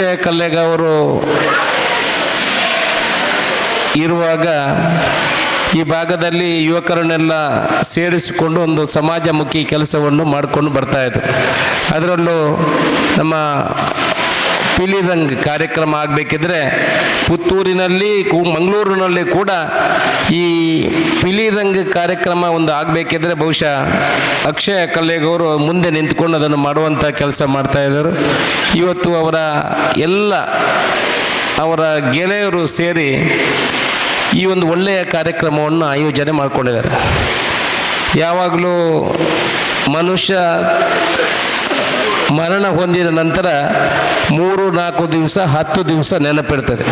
ಅಕ್ಷಯ ಕಲ್ಲೆಗ ಅವರು ಇರುವಾಗ ಈ ಭಾಗದಲ್ಲಿ ಯುವಕರನ್ನೆಲ್ಲ ಸೇರಿಸಿಕೊಂಡು ಒಂದು ಸಮಾಜಮುಖಿ ಕೆಲಸವನ್ನು ಮಾಡಿಕೊಂಡು ಬರ್ತಾ ಇದ್ರು. ಅದರಲ್ಲೂ ನಮ್ಮ ಪಿಲಿರಂಗ್ ಕಾರ್ಯಕ್ರಮ ಆಗಬೇಕಿದ್ರೆ ಪುತ್ತೂರಿನಲ್ಲಿ ಕೂ, ಮಂಗಳೂರಿನಲ್ಲಿ ಕೂಡ ಈ ಪಿಲಿರಂಗ್ ಕಾರ್ಯಕ್ರಮ ಒಂದು ಆಗಬೇಕಿದ್ರೆ ಬಹುಶಃ ಅಕ್ಷಯ ಕಲ್ಲೇಗವರು ಮುಂದೆ ನಿಂತ್ಕೊಂಡು ಅದನ್ನು ಮಾಡುವಂಥ ಕೆಲಸ ಮಾಡ್ತಾ ಇದ್ದರು. ಇವತ್ತು ಅವರ ಎಲ್ಲ ಅವರ ಗೆಳೆಯರು ಸೇರಿ ಈ ಒಂದು ಒಳ್ಳೆಯ ಕಾರ್ಯಕ್ರಮವನ್ನು ಆಯೋಜನೆ ಮಾಡಿಕೊಂಡಿದ್ದಾರೆ. ಯಾವಾಗಲೂ ಮನುಷ್ಯ ಮರಣ ಹೊಂದಿದ ನಂತರ ಮೂರು, ನಾಲ್ಕು ದಿವಸ, ಹತ್ತು ದಿವಸ ನೆನಪಿರ್ತದೆ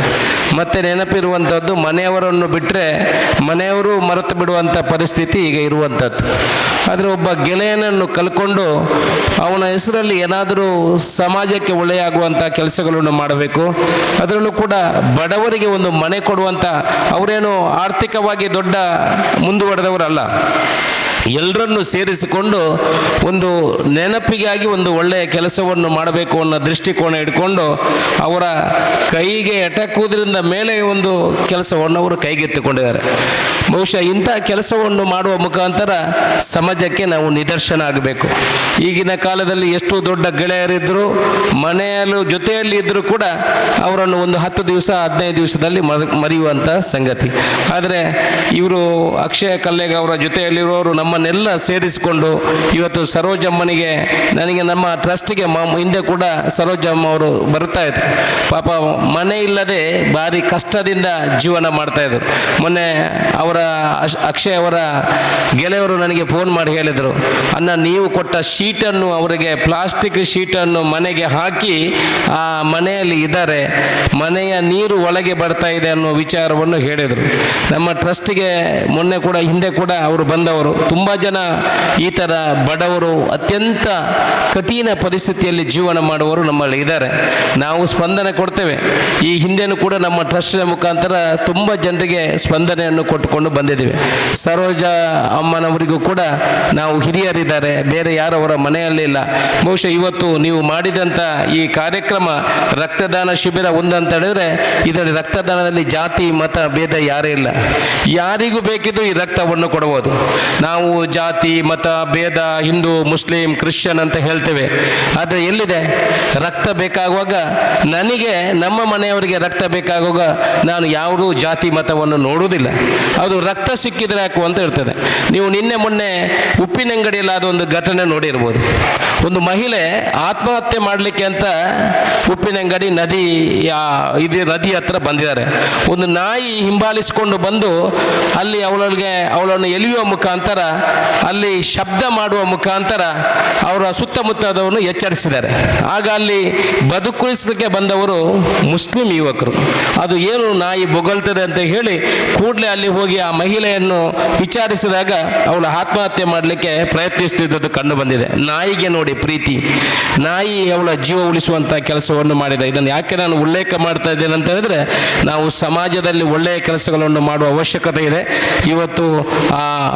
ಮತ್ತು ನೆನಪಿರುವಂಥದ್ದು ಮನೆಯವರನ್ನು ಬಿಟ್ಟರೆ ಮನೆಯವರು ಮರೆತು ಬಿಡುವಂಥ ಪರಿಸ್ಥಿತಿ ಈಗ ಇರುವಂಥದ್ದು ಆದರೆ ಒಬ್ಬ ಗೆಳೆಯನನ್ನು ಕಲ್ಕೊಂಡು ಅವನ ಹೆಸರಲ್ಲಿ ಏನಾದರೂ ಸಮಾಜಕ್ಕೆ ಒಳ್ಳೆಯಾಗುವಂಥ ಕೆಲಸಗಳನ್ನು ಮಾಡಬೇಕು. ಅದರಲ್ಲೂ ಕೂಡ ಬಡವರಿಗೆ ಒಂದು ಮನೆ ಕೊಡುವಂಥ ಅವರೇನು ಆರ್ಥಿಕವಾಗಿ ದೊಡ್ಡ ಮುಂದುವರೆದವರಲ್ಲ. ಎಲ್ಲರನ್ನು ಸೇರಿಸಿಕೊಂಡು ಒಂದು ನೆನಪಿಗಾಗಿ ಒಂದು ಒಳ್ಳೆಯ ಕೆಲಸವನ್ನು ಮಾಡಬೇಕು ಅನ್ನೋ ದೃಷ್ಟಿಕೋನ ಇಟ್ಕೊಂಡು ಅವರ ಕೈಗೆ ಎಟಕುವುದರಿಂದ ಮೇಲೆ ಒಂದು ಕೆಲಸವನ್ನು ಅವರು ಕೈಗೆತ್ತಿಕೊಂಡಿದ್ದಾರೆ. ಬಹುಶಃ ಇಂಥ ಕೆಲಸವನ್ನು ಮಾಡುವ ಮುಖಾಂತರ ಸಮಾಜಕ್ಕೆ ನಾವು ನಿದರ್ಶನ ಆಗಬೇಕು. ಈಗಿನ ಕಾಲದಲ್ಲಿ ಎಷ್ಟು ದೊಡ್ಡ ಗೆಳೆಯರಿದ್ದರೂ ಮನೆಯಲ್ಲೂ ಜೊತೆಯಲ್ಲಿ ಇದ್ದರೂ ಕೂಡ ಅವರನ್ನು ಒಂದು ಹತ್ತು ದಿವಸ, ಹದಿನೈದು ದಿವಸದಲ್ಲಿ ಮರ, ಮರೆಯುವಂಥ ಸಂಗತಿ. ಆದರೆ ಇವರು ಅಕ್ಷಯ ಕಲ್ಲೆಗ ಅವರ ಜೊತೆಯಲ್ಲಿರೋರು ನಮ್ಮನ್ನೆಲ್ಲ ಸೇರಿಸಿಕೊಂಡು ಇವತ್ತು ಸರೋಜಮ್ಮನಿಗೆ ನನಗೆ ನಮ್ಮ ಟ್ರಸ್ಟಿಗೆ ಹಿಂದೆ ಕೂಡ ಸರೋಜಮ್ಮ ಅವರು ಬರ್ತಾ ಇದ್ರು. ಪಾಪ ಮನೆ ಇಲ್ಲದೆ ಭಾರಿ ಕಷ್ಟದಿಂದ ಜೀವನ ಮಾಡ್ತಾ ಇದ್ರು. ಮೊನ್ನೆ ಅವರ ಅಕ್ಷಯ್ ಅವರ ಗೆಳೆಯವರು ನನಗೆ ಫೋನ್ ಮಾಡಿ ಹೇಳಿದರು ಅನ್ನ ನೀವು ಕೊಟ್ಟ ಶೀಟನ್ನು ಅವರಿಗೆ, ಪ್ಲಾಸ್ಟಿಕ್ ಶೀಟನ್ನು ಮನೆಗೆ ಹಾಕಿ ಆ ಮನೆಯಲ್ಲಿ ಇದ್ದಾರೆ, ಮನೆಯ ನೀರು ಒಳಗೆ ಬರ್ತಾ ಇದೆ ಅನ್ನೋ ವಿಚಾರವನ್ನು ಹೇಳಿದರು. ನಮ್ಮ ಟ್ರಸ್ಟಿಗೆ ಮೊನ್ನೆ ಕೂಡ ಹಿಂದೆ ಕೂಡ ಅವರು ಬಂದವರು, ತುಂಬ ಜನ ಈ ಥರ ಬಡವರು ಅತ್ಯಂತ ಕಠಿಣ ಪರಿಸ್ಥಿತಿಯಲ್ಲಿ ಜೀವನ ಮಾಡುವವರು ನಮ್ಮಲ್ಲಿ ಇದ್ದಾರೆ. ನಾವು ಸ್ಪಂದನೆ ಕೊಡ್ತೇವೆ. ಈ ಹಿಂದೆನೂ ಕೂಡ ನಮ್ಮ ಟ್ರಸ್ಟಿನ ಮುಖಾಂತರ ತುಂಬ ಜನರಿಗೆ ಸ್ಪಂದನೆಯನ್ನು ಕೊಟ್ಟುಕೊಂಡು ಬಂದಿದ್ದೀವಿ. ಸರೋಜ ಅಮ್ಮನವರಿಗೂ ಕೂಡ ನಾವು ಹಿರಿಯರಿದ್ದಾರೆ. ಬೇರೆ ಯಾರು ಅವರ ಮನೆಯಲ್ಲಿ ಇಲ್ಲ. ಬಹುಶಃ ಇವತ್ತು ನೀವು ಮಾಡಿದಂಥ ಈ ಕಾರ್ಯಕ್ರಮ ರಕ್ತದಾನ ಶಿಬಿರ ಒಂದಂತ ಹೇಳಿದ್ರೆ ಇದರಲ್ಲಿ ರಕ್ತದಾನದಲ್ಲಿ ಜಾತಿ, ಮತ, ಭೇದ ಯಾರೇ ಇಲ್ಲ. ಯಾರಿಗೂ ಬೇಕಿದ್ರೂ ಈ ರಕ್ತವನ್ನು ಕೊಡಬಹುದು. ನಾವು ಜಾತಿ, ಮತ, ಭೇದ, ಹಿಂದೂ, ಮುಸ್ಲಿಂ, ಕ್ರಿಶ್ಚಿಯನ್ ಅಂತ ಹೇಳ್ತೇವೆ. ಆದರೆ ಎಲ್ಲಿದೆ? ರಕ್ತ ಬೇಕಾಗುವಾಗ ನನಗೆ, ನಮ್ಮ ಮನೆಯವರಿಗೆ ರಕ್ತ ಬೇಕಾಗುವಾಗ ನಾನು ಯಾವುದೂ ಜಾತಿ, ಮತವನ್ನು ನೋಡುವುದಿಲ್ಲ. ಅದು ರಕ್ತ ಸಿಕ್ಕಿದ್ರೆ ಹಾಕು ಅಂತ ಇರ್ತದೆ. ನೀವು ನಿನ್ನೆ ಮೊನ್ನೆ ಉಪ್ಪಿನಂಗಡಿಯಲ್ಲಿ ಆದ ಒಂದು ಘಟನೆ ನೋಡಿರ್ಬೋದು. ಒಂದು ಮಹಿಳೆ ಆತ್ಮಹತ್ಯೆ ಮಾಡಲಿಕ್ಕೆ ಅಂತ ಉಪ್ಪಿನಂಗಡಿ ನದಿ ಇದು ನದಿ ಹತ್ರ ಬಂದಿದ್ದಾರೆ. ಒಂದು ನಾಯಿ ಹಿಂಬಾಲಿಸಿಕೊಂಡು ಬಂದು ಅಲ್ಲಿ ಅವಳಿಗೆ ಅವಳನ್ನು ಎಲಿಯುವ ಮುಖಾಂತರ ಅಲ್ಲಿ ಶಬ್ದ ಮಾಡುವ ಮುಖಾಂತರ ಅವರ ಸುತ್ತಮುತ್ತದವನ್ನು ಎಚ್ಚರಿಸಿದ್ದಾರೆ. ಆಗ ಅಲ್ಲಿ ಬದುಕುಳಿಸಲಿಕ್ಕೆ ಬಂದವರು ಮುಸ್ಲಿಂ ಯುವಕರು. ಅದು ಏನು ನಾಯಿ ಬೊಗಳ್ತದೆ ಅಂತ ಹೇಳಿ ಕೂಡಲೇ ಅಲ್ಲಿ ಹೋಗಿ ಆ ಮಹಿಳೆಯನ್ನು ವಿಚಾರಿಸಿದಾಗ ಅವಳು ಆತ್ಮಹತ್ಯೆ ಮಾಡಲಿಕ್ಕೆ ಪ್ರಯತ್ನಿಸುತ್ತಿದ್ದದ್ದು ಕಂಡು ಬಂದಿದೆ. ನಾಯಿಗೆ ನೋಡಿ ಪ್ರೀತಿ. ನಾಯಿ ಅವಳ ಜೀವ ಉಳಿಸುವಂಥ ಕೆಲಸವನ್ನು ಮಾಡಿದೆ. ಇದನ್ನು ಯಾಕೆ ನಾನು ಉಲ್ಲೇಖ ಮಾಡ್ತಾ ಇದ್ದೇನೆ ಅಂತ ಹೇಳಿದ್ರೆ, ನಾವು ಸಮಾಜದಲ್ಲಿ ಒಳ್ಳೆಯ ಕೆಲಸಗಳನ್ನು ಮಾಡುವ ಅವಶ್ಯಕತೆ ಇದೆ. ಇವತ್ತು ಆ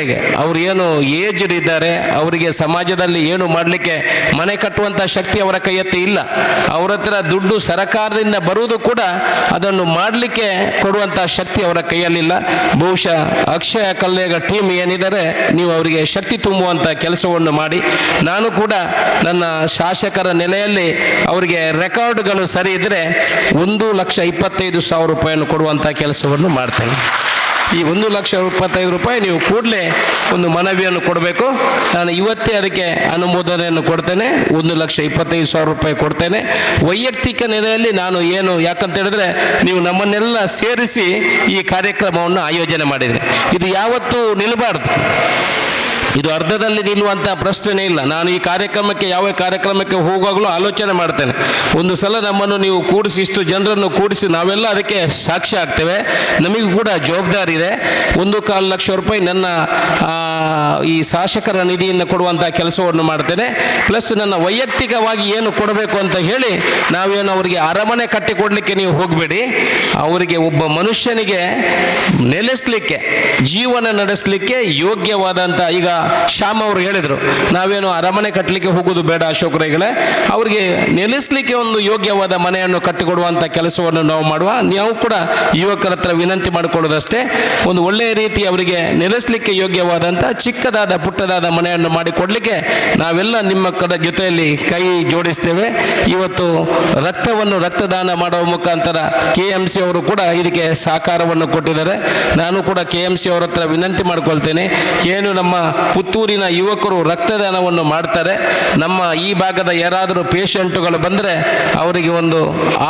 ಮಹಿಳೆಗೆ ಅವ್ರು ಏನು ಏಜ್ಡ್ ಇದ್ದಾರೆ, ಅವರಿಗೆ ಸಮಾಜದಲ್ಲಿ ಏನು ಮಾಡಲಿಕ್ಕೆ ಮನೆ ಕಟ್ಟುವಂಥ ಶಕ್ತಿ ಅವರ ಕೈಯತ್ತಿ ಇಲ್ಲ. ಅವರ ಹತ್ರ ದುಡ್ಡು ಸರಕಾರದಿಂದ ಬರುವುದು ಕೂಡ ಅದನ್ನು ಮಾಡಲಿಕ್ಕೆ ಕೊಡುವಂಥ ಶಕ್ತಿ ಅವರ ಕೈಯಲ್ಲಿಲ್ಲ. ಬಹುಶಃ ಅಕ್ಷಯ ಕಲ್ಯಾಗ ಟೀಮ್ ಏನಿದ್ದಾರೆ, ನೀವು ಅವರಿಗೆ ಶಕ್ತಿ ತುಂಬುವಂಥ ಕೆಲಸವನ್ನು ಮಾಡಿ. ನಾನು ಕೂಡ ನನ್ನ ಶಾಸಕರ ನೆಲೆಯಲ್ಲಿ ಅವರಿಗೆ ರೆಕಾರ್ಡ್ಗಳು ಸರಿ ಇದ್ದರೆ ಒಂದು ಲಕ್ಷ ಇಪ್ಪತ್ತೈದು ಸಾವಿರ ರೂಪಾಯಿಯನ್ನು ಕೊಡುವಂಥ ಕೆಲಸವನ್ನು ಮಾಡ್ತೇನೆ. ಈ ಒಂದು ಲಕ್ಷ ಇಪ್ಪತ್ತೈದು ರೂಪಾಯಿ ನೀವು ಕೂಡಲೇ ಒಂದು ಮನವಿಯನ್ನು ಕೊಡಬೇಕು. ನಾನು ಇವತ್ತೇ ಅದಕ್ಕೆ ಅನುಮೋದನೆಯನ್ನು ಕೊಡ್ತೇನೆ. ಒಂದು ಲಕ್ಷ ಇಪ್ಪತ್ತೈದು ಸಾವಿರ ರೂಪಾಯಿ ಕೊಡ್ತೇನೆ. ವೈಯಕ್ತಿಕ ನೆಲೆಯಲ್ಲಿ ನಾನು ಏನು ಯಾಕಂತ ಹೇಳಿದ್ರೆ ನೀವು ನಮ್ಮನ್ನೆಲ್ಲ ಸೇರಿಸಿ ಈ ಕಾರ್ಯಕ್ರಮವನ್ನು ಆಯೋಜನೆ ಮಾಡಿದ್ರಿ. ಇದು ಯಾವತ್ತೂ ನಿಲ್ಲಬಾರ್ದು. ಇದು ಅರ್ಧದಲ್ಲಿ ನಿಲ್ಲುವಂಥ ಪ್ರಶ್ನೆ ಇಲ್ಲ. ನಾನು ಈ ಕಾರ್ಯಕ್ರಮಕ್ಕೆ ಯಾವ ಕಾರ್ಯಕ್ರಮಕ್ಕೆ ಹೋಗುವಾಗಲೂ ಆಲೋಚನೆ ಮಾಡ್ತೇನೆ. ಒಂದು ಸಲ ನಮ್ಮನ್ನು ನೀವು ಕೂಡಿಸಿ, ಇಷ್ಟು ಜನರನ್ನು ಕೂಡಿಸಿ ನಾವೆಲ್ಲ ಅದಕ್ಕೆ ಸಾಕ್ಷಿ ಆಗ್ತೇವೆ. ನಮಗೂ ಕೂಡ ಜವಾಬ್ದಾರಿ ಇದೆ. ಒಂದು ಕಾಲು ಲಕ್ಷ ರೂಪಾಯಿ ನನ್ನ ಈ ಶಾಸಕರ ನಿಧಿಯನ್ನು ಕೊಡುವಂಥ ಕೆಲಸವನ್ನು ಮಾಡ್ತೇನೆ. ಪ್ಲಸ್ ನನ್ನ ವೈಯಕ್ತಿಕವಾಗಿ ಏನು ಕೊಡಬೇಕು ಅಂತ ಹೇಳಿ ನಾವೇನು ಅವರಿಗೆ ಅರಮನೆ ಕಟ್ಟಿಕೊಡ್ಲಿಕ್ಕೆ ನೀವು ಹೋಗಬೇಡಿ. ಅವರಿಗೆ ಒಬ್ಬ ಮನುಷ್ಯನಿಗೆ ನೆಲೆಸಲಿಕ್ಕೆ, ಜೀವನ ನಡೆಸಲಿಕ್ಕೆ ಯೋಗ್ಯವಾದಂಥ ಈಗ ಶ್ಯಾಮ್ ಅವರು ಹೇಳಿದರು, ನಾವೇನು ಅರಮನೆ ಕಟ್ಟಲಿಕ್ಕೆ ಹೋಗೋದು ಬೇಡ ಅಶೋಕ್ ರೈಗಳೇ ಅವರಿಗೆ ನೆಲೆಸಲಿಕ್ಕೆ ಒಂದು ಯೋಗ್ಯವಾದ ಮನೆಯನ್ನು ಕಟ್ಟಿಕೊಡುವಂಥ ಕೆಲಸವನ್ನು ನಾವು ಮಾಡುವ. ನಾವು ಕೂಡ ಯುವಕರ ಹತ್ರ ವಿನಂತಿ ಮಾಡಿಕೊಳ್ಳೋದಷ್ಟೇ. ಒಂದು ಒಳ್ಳೆಯ ರೀತಿ ಅವರಿಗೆ ನೆಲೆಸಲಿಕ್ಕೆ ಯೋಗ್ಯವಾದಂಥ ಚಿಕ್ಕದಾದ ಪುಟ್ಟದಾದ ಮನೆಯನ್ನು ಮಾಡಿಕೊಡಲಿಕ್ಕೆ ನಾವೆಲ್ಲ ನಿಮ್ಮ ಕಡೆ ಜೊತೆಯಲ್ಲಿ ಕೈ ಜೋಡಿಸ್ತೇವೆ. ಇವತ್ತು ರಕ್ತವನ್ನು ರಕ್ತದಾನ ಮಾಡುವ ಮುಖಾಂತರ ಕೆ ಎಂ ಸಿ ಅವರು ಕೂಡ ಇದಕ್ಕೆ ಸಹಕಾರವನ್ನು ಕೊಟ್ಟಿದ್ದಾರೆ. ನಾನು ಕೂಡ ಕೆ ಎಂ ಸಿ ಅವರ ಹತ್ರ ವಿನಂತಿ ಮಾಡ್ಕೊಳ್ತೇನೆ. ಏನು ನಮ್ಮ ಪುತ್ತೂರಿನ ಯುವಕರು ರಕ್ತದಾನವನ್ನು ಮಾಡ್ತಾರೆ. ನಮ್ಮ ಈ ಭಾಗದ ಯಾರಾದರೂ ಪೇಷಂಟುಗಳು ಬಂದರೆ ಅವರಿಗೆ ಒಂದು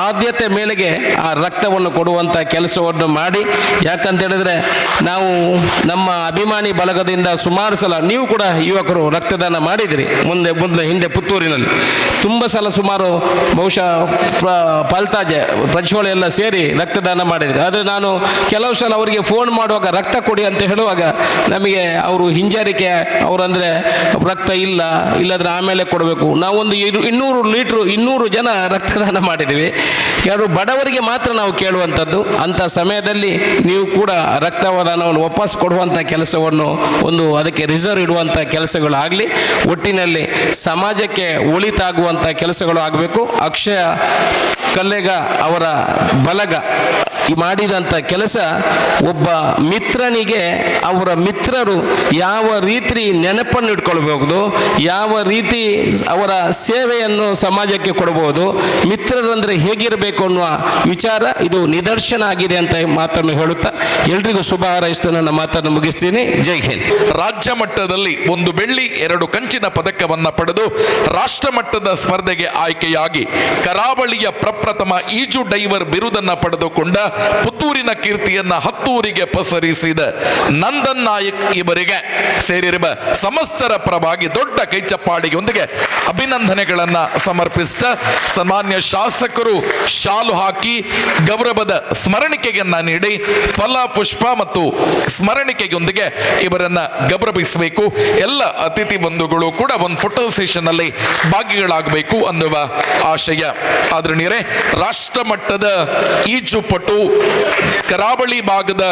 ಆದ್ಯತೆ ಮೇಲೆಗೆ ಆ ರಕ್ತವನ್ನು ಕೊಡುವಂಥ ಕೆಲಸವನ್ನು ಮಾಡಿ. ಯಾಕಂತ ಹೇಳಿದ್ರೆ ನಾವು ನಮ್ಮ ಅಭಿಮಾನಿ ಬಳಗದಿಂದ ಸುಮಾರು ಸಲ ನೀವು ಕೂಡ ಯುವಕರು ರಕ್ತದಾನ ಮಾಡಿದಿರಿ ಮುಂದೆ ಮುಂದೆ ಹಿಂದೆ ಪುತ್ತೂರಿನಲ್ಲಿ. ತುಂಬ ಸಲ ಸುಮಾರು ಬಹುಶಃ ಪಲ್ತಾಜೆ ಪ್ರಜ್ವಲ ಎಲ್ಲ ಸೇರಿ ರಕ್ತದಾನ ಮಾಡಿದ್ರು. ಆದರೆ ನಾನು ಕೆಲವು ಸಲ ಅವರಿಗೆ ಫೋನ್ ಮಾಡುವಾಗ ರಕ್ತ ಕೊಡಿ ಅಂತ ಹೇಳುವಾಗ ನಮಗೆ ಅವರು ಹಿಂಜರಿಕೆ ಅವರಂದರೆ ರಕ್ತ ಇಲ್ಲ, ಇಲ್ಲದ್ರೆ ಆಮೇಲೆ ಕೊಡಬೇಕು. ನಾವೊಂದು ಇನ್ನೂರು ಲೀಟ್ರು, ಇನ್ನೂರು ಜನ ರಕ್ತದಾನ ಮಾಡಿದ್ದೀವಿ. ಯಾರು ಬಡವರಿಗೆ ಮಾತ್ರ ನಾವು ಕೇಳುವಂಥದ್ದು. ಅಂಥ ಸಮಯದಲ್ಲಿ ನೀವು ಕೂಡ ರಕ್ತದಾನವನ್ನು ವಾಪಸ್ ಕೊಡುವಂಥ ಕೆಲಸವನ್ನು ಒಂದು ಅದಕ್ಕೆ ರಿಸರ್ವ್ ಇಡುವಂಥ ಕೆಲಸಗಳು ಆಗಲಿ ಒಟ್ಟಿನಲ್ಲಿ ಸಮಾಜಕ್ಕೆ ಒಳಿತಾಗುವಂಥ ಕೆಲಸಗಳು ಆಗಬೇಕು ಅಕ್ಷಯ ಕಲ್ಲೆಗ ಅವರ ಬಲಗ ಮಾಡಿದಂಥ ಕೆಲಸ ಒಬ್ಬ ಮಿತ್ರನಿಗೆ ಅವರ ಮಿತ್ರರು ಯಾವ ರೀತಿ ನೆನಪನ್ನು ಇಟ್ಕೊಳ್ಬಹುದು, ಯಾವ ರೀತಿ ಅವರ ಸೇವೆಯನ್ನು ಸಮಾಜಕ್ಕೆ ಕೊಡಬಹುದು, ಮಿತ್ರರಂದರೆ ಹೇಗಿರಬೇಕು ಅನ್ನುವ ವಿಚಾರ ಇದು ನಿದರ್ಶನ ಆಗಿದೆ ಅಂತ ಮಾತನ್ನು ಹೇಳುತ್ತಾ ಎಲ್ರಿಗೂ ಶುಭ ಹಾರೈಸ್ತಾ. ನನ್ನ ಮಾತನ್ನು ಮುಗಿಸ್ತೀನಿ. ಜೈ ಹಿಂದ್. ರಾಜ್ಯ ಮಟ್ಟದಲ್ಲಿ ಒಂದು ಬೆಳ್ಳಿ, ಎರಡು ಕಂಚಿನ ಪದಕವನ್ನು ಪಡೆದು ರಾಷ್ಟ್ರ ಮಟ್ಟದ ಸ್ಪರ್ಧೆಗೆ ಆಯ್ಕೆಯಾಗಿ ಕರಾವಳಿಯ ಪ್ರಪ್ರಥಮ ಈಜು ಡೈವರ್ ಬಿರುದನ್ನು ಪಡೆದುಕೊಂಡ ಪುತ್ತೂರಿನ ಕೀರ್ತಿಯನ್ನ ಹತ್ತೂರಿಗೆ ಪಸರಿಸಿದ ನಂದನ್ ನಾಯಕ್ ಇವರಿಗೆ ಸೇರಿರುವ ಸಮಸ್ತರ ಪರವಾಗಿ ದೊಡ್ಡ ಕೈಚಪ್ಪಾಡಿಯೊಂದಿಗೆ ಅಭಿನಂದನೆಗಳನ್ನ ಸಮರ್ಪಿಸಿದ ಸನ್ಮಾನ್ಯ ಶಾಸಕರು ಶಾಲು ಹಾಕಿ ಗೌರವದ ಸ್ಮರಣಿಕೆಯನ್ನ ನೀಡಿ ಫಲ, ಪುಷ್ಪ ಮತ್ತು ಸ್ಮರಣಿಕೆಯೊಂದಿಗೆ ಇವರನ್ನ ಗೌರವಿಸಬೇಕು. ಎಲ್ಲ ಅತಿಥಿ ಬಂಧುಗಳು ಕೂಡ ಒಂದು ಫೋಟೋ ಸೆಷನ್ ಅಲ್ಲಿ ಭಾಗಿಗಳಾಗಬೇಕು ಅನ್ನುವ ಆಶಯ. ಆದ್ರೆ ರಾಷ್ಟ್ರ ಮಟ್ಟದ ಈಜುಪಟು ಕರಾವಳಿ ಭಾಗದ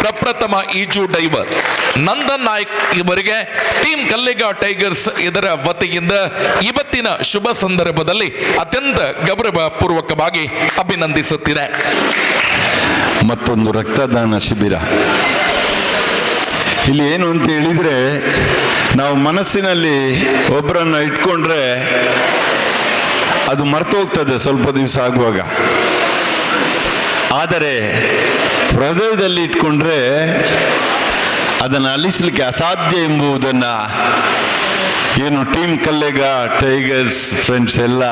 ಪ್ರಪ್ರಥಮ ಈಜು ಡೈವರ್ ನಂದನ್ ನಾಯ್ಕ್ ಇವರಿಗೆ ಟೀಮ್ ಕಲ್ಲಿಗ ಟೈಗರ್ಸ್ ಇದರ ವತಿಯಿಂದ ಇವತ್ತಿನ ಶುಭ ಸಂದರ್ಭದಲ್ಲಿ ಅತ್ಯಂತ ಗೌರವ ಪೂರ್ವಕವಾಗಿ ಅಭಿನಂದಿಸುತ್ತಿದೆ. ಮತ್ತೊಂದು ರಕ್ತದಾನ ಶಿಬಿರ. ಇಲ್ಲಿ ಏನು ಅಂತ ಹೇಳಿದರೆ, ನಾವು ಮನಸ್ಸಿನಲ್ಲಿ ಒಬ್ಬರನ್ನು ಇಟ್ಕೊಂಡ್ರೆ ಅದು ಮರ್ತೋಗ್ತದೆ ಸ್ವಲ್ಪ ದಿವಸ ಆಗುವಾಗ. ಆದರೆ ಹೃದಯದಲ್ಲಿ ಇಟ್ಕೊಂಡ್ರೆ ಅದನ್ನು ಅಲಿಸಲಿಕ್ಕೆ ಅಸಾಧ್ಯ ಎಂಬುದನ್ನು ಏನು ಟೀಮ್ ಕಲ್ಲೆಗ, ಟೈಗರ್ಸ್ ಫ್ರೆಂಡ್ಸ್ ಎಲ್ಲ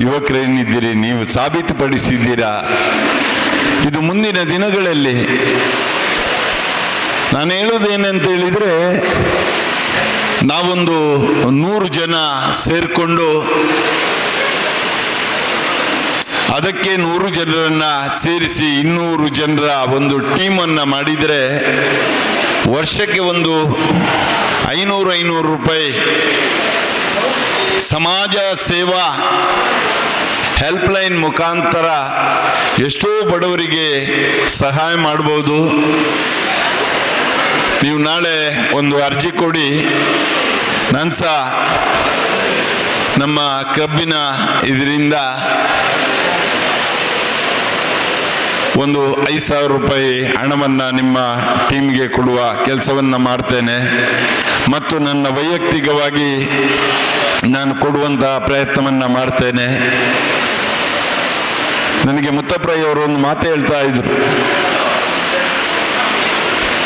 ಯುವಕರೇನಿದ್ದೀರಿ ನೀವು ಸಾಬೀತುಪಡಿಸಿದ್ದೀರಾ? ಇದು ಮುಂದಿನ ದಿನಗಳಲ್ಲಿ ನಾನು ಹೇಳೋದೇನಂತ ಹೇಳಿದರೆ ನಾವೊಂದು ನೂರು ಜನ ಸೇರಿಕೊಂಡು ಅದಕ್ಕೆ ನೂರು ಜನರನ್ನ ಸೇರಿಸಿ ಇನ್ನೂರು ಜನರ ಒಂದು ಟೀಮನ್ನು ಮಾಡಿದರೆ ವರ್ಷಕ್ಕೆ ಒಂದು ಐನೂರು ಐನೂರು ರೂಪಾಯಿ ಸಮಾಜ ಸೇವಾ ಹೆಲ್ಪ್ಲೈನ್ ಮುಖಾಂತರ ಎಷ್ಟೋ ಬಡವರಿಗೆ ಸಹಾಯ ಮಾಡ್ಬೋದು. ನೀವು ನಾಳೆ ಒಂದು ಅರ್ಜಿ ಕೊಡಿ. ನಾನು ಸಹ ನಮ್ಮ ಕ್ಲಬ್ಬಿನ ಇದರಿಂದ ಒಂದು ಐದು ಸಾವಿರ ರೂಪಾಯಿ ಹಣವನ್ನು ನಿಮ್ಮ ಟೀಮ್ಗೆ ಕೊಡುವ ಕೆಲಸವನ್ನು ಮಾಡ್ತೇನೆ. ಮತ್ತು ನನ್ನ ವೈಯಕ್ತಿಕವಾಗಿ ನಾನು ಕೊಡುವಂತಹ ಪ್ರಯತ್ನವನ್ನು ಮಾಡ್ತೇನೆ. ನನಗೆ ಮುತ್ತಪ್ರಯ್ಯವರು ಒಂದು ಮಾತು ಹೇಳ್ತಾ ಇದ್ರು.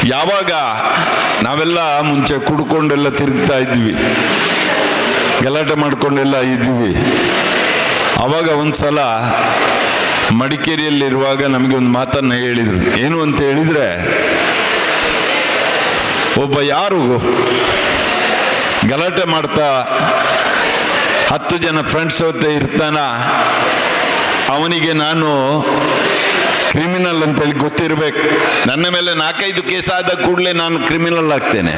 ಯಾವಾಗ ನಾವೆಲ್ಲ ಮುಂಚೆ ಕುಡ್ಕೊಂಡೆಲ್ಲ ತಿರುಗ್ತಾ ಇದ್ವಿ. ಗಲಾಟೆ ಮಾಡ್ಕೊಂಡೆಲ್ಲ ಇದ್ವಿ. ಆವಾಗ ಒಂದ್ಸಲ ಮಡಿಕೇರಿಯಲ್ಲಿರುವಾಗ ನಮಗೆ ಒಂದು ಮಾತನ್ನು ಹೇಳಿದರು. ಏನು ಅಂತ ಹೇಳಿದರೆ, ಒಬ್ಬ ಯಾರು ಗಲಾಟೆ ಮಾಡ್ತಾ ಹತ್ತು ಜನ ಫ್ರೆಂಡ್ಸ್ ಜೊತೆ ಇರ್ತಾನ, ಅವನಿಗೆ ನಾನು ಕ್ರಿಮಿನಲ್ ಅಂತೇಳಿ ಗೊತ್ತಿರಬೇಕು. ನನ್ನ ಮೇಲೆ ನಾಲ್ಕೈದು ಕೇಸ್ ಆದ ಕೂಡಲೇ ನಾನು ಕ್ರಿಮಿನಲ್ ಆಗ್ತೇನೆ.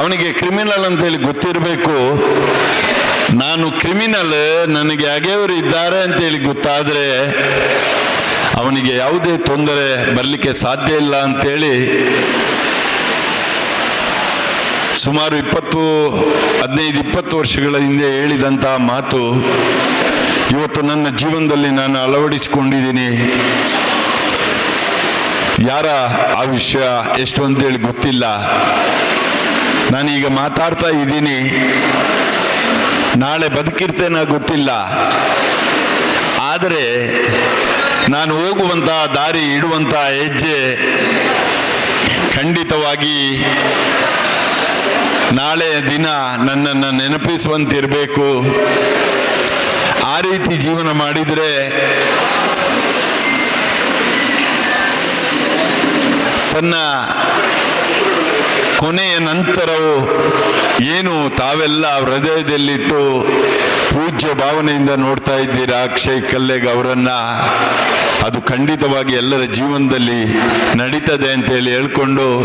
ಅವನಿಗೆ ಕ್ರಿಮಿನಲ್ ಅಂತೇಳಿ ಗೊತ್ತಿರಬೇಕು. ನಾನು ಕ್ರಿಮಿನಲ್ ನನಗೆ ಅಗೆಯವರು ಇದ್ದಾರೆ ಅಂತೇಳಿ ಗೊತ್ತಾದರೆ ಅವನಿಗೆ ಯಾವುದೇ ತೊಂದರೆ ಬರಲಿಕ್ಕೆ ಸಾಧ್ಯ ಇಲ್ಲ ಅಂತೇಳಿ ಸುಮಾರು ಇಪ್ಪತ್ತು, ಹದಿನೈದು, ಇಪ್ಪತ್ತು ವರ್ಷಗಳ ಹಿಂದೆ ಹೇಳಿದಂಥ ಮಾತು ಇವತ್ತು ನನ್ನ ಜೀವನದಲ್ಲಿ ನಾನು ಅಳವಡಿಸಿಕೊಂಡಿದ್ದೀನಿ. ಯಾರ ಆ ವಿಷಯ ಎಷ್ಟು ಅಂತೇಳಿ ಗೊತ್ತಿಲ್ಲ. ನಾನೀಗ ಮಾತಾಡ್ತಾ ಇದ್ದೀನಿ. ನಾಳೆ ಬದುಕಿರ್ತೇನ ಗೊತ್ತಿಲ್ಲ. ಆದರೆ ನಾನು ಹೋಗುವಂತಹ ದಾರಿ ಇಡುವಂತಹ ಹೆಜ್ಜೆ ಖಂಡಿತವಾಗಿ ನಾಳೆ ದಿನ ನನ್ನನ್ನು ನೆನಪಿಸುವಂತಿರಬೇಕು. ಆ ರೀತಿ ಜೀವನ ಮಾಡಿದರೆ ತನ್ನ ಕೊನೆಯ ನಂತರವು ಏನು ತಾವೆಲ್ಲ ಹೃದಯದಲ್ಲಿಟ್ಟು ಪೂಜ್ಯ ಭಾವನೆಯಿಂದ ನೋಡ್ತಾ ಇದ್ದೀರಾ? ಅಕ್ಷಯ್ ಕಲ್ಲೆಗ್ ಅವರನ್ನ? ಅದು ಖಂಡಿತವಾಗಿ ಎಲ್ಲರ ಜೀವನದಲ್ಲಿ ನಡೀತದೆ ಅಂತೇಳಿ ಹೇಳ್ಕೊಂಡು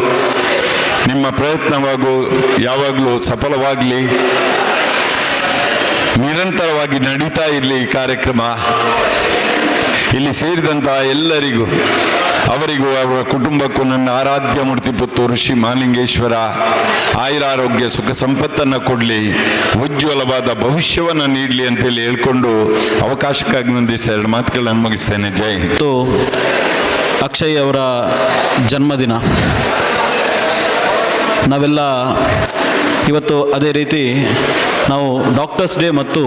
ನಿಮ್ಮ ಪ್ರಯತ್ನವಾಗೂ, ಯಾವಾಗಲೂ ಸಫಲವಾಗಲಿ, ನಿರಂತರವಾಗಿ ನಡೀತಾ ಇರಲಿ ಈ ಕಾರ್ಯಕ್ರಮ. ಇಲ್ಲಿ ಸೇರಿದಂತಹ ಎಲ್ಲರಿಗೂ ಅವರಿಗೂ ಅವರ ಕುಟುಂಬಕ್ಕೂ ನನ್ನ ಆರಾಧ್ಯ ಮೂರ್ತಿ ಪುತ್ತೂ ಋಷಿ ಮಹಾಲಿಂಗೇಶ್ವರ ಆಯುರಾರೋಗ್ಯ ಸುಖ ಸಂಪತ್ತನ್ನು ಕೊಡಲಿ, ಉಜ್ವಲವಾದ ಭವಿಷ್ಯವನ್ನು ನೀಡಲಿ ಅಂತೇಳಿ ಹೇಳ್ಕೊಂಡು ಅವಕಾಶಕ್ಕಾಗಿ ನಂದಿಸ ಎರಡು ಮಾತುಗಳನ್ನು ಮುಗಿಸ್ತೇನೆ. ಜೈ ಅಕ್ಷಯ್ ಅವರ ಜನ್ಮದಿನ. ನಾವೆಲ್ಲ ಇವತ್ತು ಅದೇ ರೀತಿ ನಾವು ಡಾಕ್ಟರ್ಸ್ ಡೇ ಮತ್ತು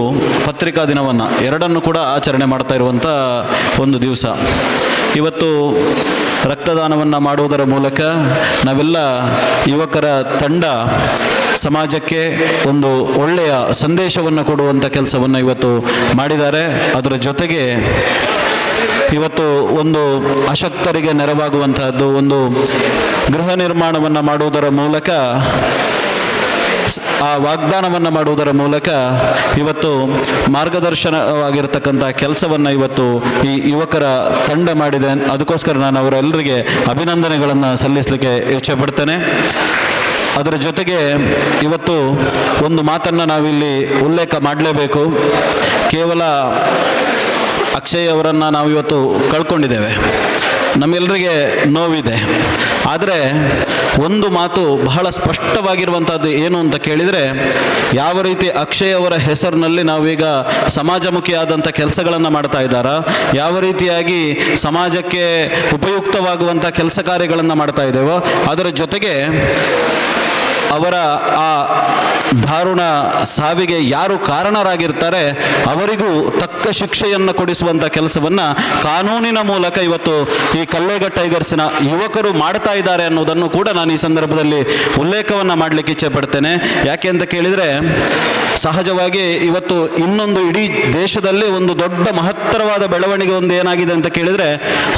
ಪತ್ರಿಕಾ ದಿನವನ್ನು ಎರಡನ್ನು ಕೂಡ ಆಚರಣೆ ಮಾಡ್ತಾ ಇರುವಂಥ ಒಂದು ದಿವಸ. ಇವತ್ತು ರಕ್ತದಾನವನ್ನು ಮಾಡುವುದರ ಮೂಲಕ ನಾವೆಲ್ಲ ಯುವಕರ ತಂಡ ಸಮಾಜಕ್ಕೆ ಒಂದು ಒಳ್ಳೆಯ ಸಂದೇಶವನ್ನು ಕೊಡುವಂಥ ಕೆಲಸವನ್ನು ಇವತ್ತು ಮಾಡಿದ್ದಾರೆ. ಅದರ ಜೊತೆಗೆ ಇವತ್ತು ಒಂದು ಅಶಕ್ತರಿಗೆ ನೆರವಾಗುವಂತಹದ್ದು ಒಂದು ಗೃಹ ನಿರ್ಮಾಣವನ್ನು ಮಾಡುವುದರ ಮೂಲಕ ಆ ವಾಗ್ದಾನವನ್ನು ಮಾಡುವುದರ ಮೂಲಕ ಇವತ್ತು ಮಾರ್ಗದರ್ಶನವಾಗಿರತಕ್ಕಂಥ ಕೆಲಸವನ್ನು ಇವತ್ತು ಈ ಯುವಕರ ತಂಡ ಮಾಡಿದೆ. ಅದಕ್ಕೋಸ್ಕರ ನಾನು ಅವರೆಲ್ಲರಿಗೆ ಅಭಿನಂದನೆಗಳನ್ನು ಸಲ್ಲಿಸಲಿಕ್ಕೆ ಇಚ್ಛೆಪಡ್ತೇನೆ. ಅದರ ಜೊತೆಗೆ ಇವತ್ತು ಒಂದು ಮಾತನ್ನು ನಾವಿಲ್ಲಿ ಉಲ್ಲೇಖ ಮಾಡಲೇಬೇಕು. ಕೇವಲ ಅಕ್ಷಯ್ ಅವರನ್ನು ನಾವು ಇವತ್ತು ಕಳ್ಕೊಂಡಿದ್ದೇವೆ. ನಮ್ಮೆಲ್ಲರಿಗೆ ನೋವಿದೆ. ಆದರೆ ಒಂದು ಮಾತು ಬಹಳ ಸ್ಪಷ್ಟವಾಗಿರುವಂಥದ್ದು ಏನು ಅಂತ ಕೇಳಿದರೆ, ಯಾವ ರೀತಿ ಅಕ್ಷಯ್ ಅವರ ಹೆಸರಿನಲ್ಲಿ ನಾವೀಗ ಸಮಾಜಮುಖಿಯಾದಂಥ ಕೆಲಸಗಳನ್ನು ಮಾಡ್ತಾ ಇದ್ದಾರಾ, ಯಾವ ರೀತಿಯಾಗಿ ಸಮಾಜಕ್ಕೆ ಉಪಯುಕ್ತವಾಗುವಂಥ ಕೆಲಸ ಕಾರ್ಯಗಳನ್ನು ಮಾಡ್ತಾ ಇದ್ದೇವೋ, ಅದರ ಜೊತೆಗೆ ಅವರ ಆ ದಾರುಣ ಸಾವಿಗೆ ಯಾರು ಕಾರಣರಾಗಿರ್ತಾರೆ ಅವರಿಗೂ ತಕ್ಕ ಶಿಕ್ಷೆಯನ್ನು ಕೊಡಿಸುವಂಥ ಕೆಲಸವನ್ನು ಕಾನೂನಿನ ಮೂಲಕ ಇವತ್ತು ಈ ಕಲ್ಲೇಗ ಟೈಗರ್ಸ್ನ ಯುವಕರು ಮಾಡ್ತಾ ಇದ್ದಾರೆ ಅನ್ನೋದನ್ನು ಕೂಡ ನಾನು ಈ ಸಂದರ್ಭದಲ್ಲಿ ಉಲ್ಲೇಖವನ್ನು ಮಾಡಲಿಕ್ಕೆ ಇಚ್ಛೆ ಪಡ್ತೇನೆ. ಯಾಕೆ ಅಂತ ಕೇಳಿದರೆ, ಸಹಜವಾಗಿ ಇವತ್ತು ಇನ್ನೊಂದು ಇಡೀ ದೇಶದಲ್ಲಿ ಒಂದು ದೊಡ್ಡ ಮಹತ್ತರವಾದ ಬೆಳವಣಿಗೆ ಒಂದು ಏನಾಗಿದೆ ಅಂತ ಕೇಳಿದರೆ,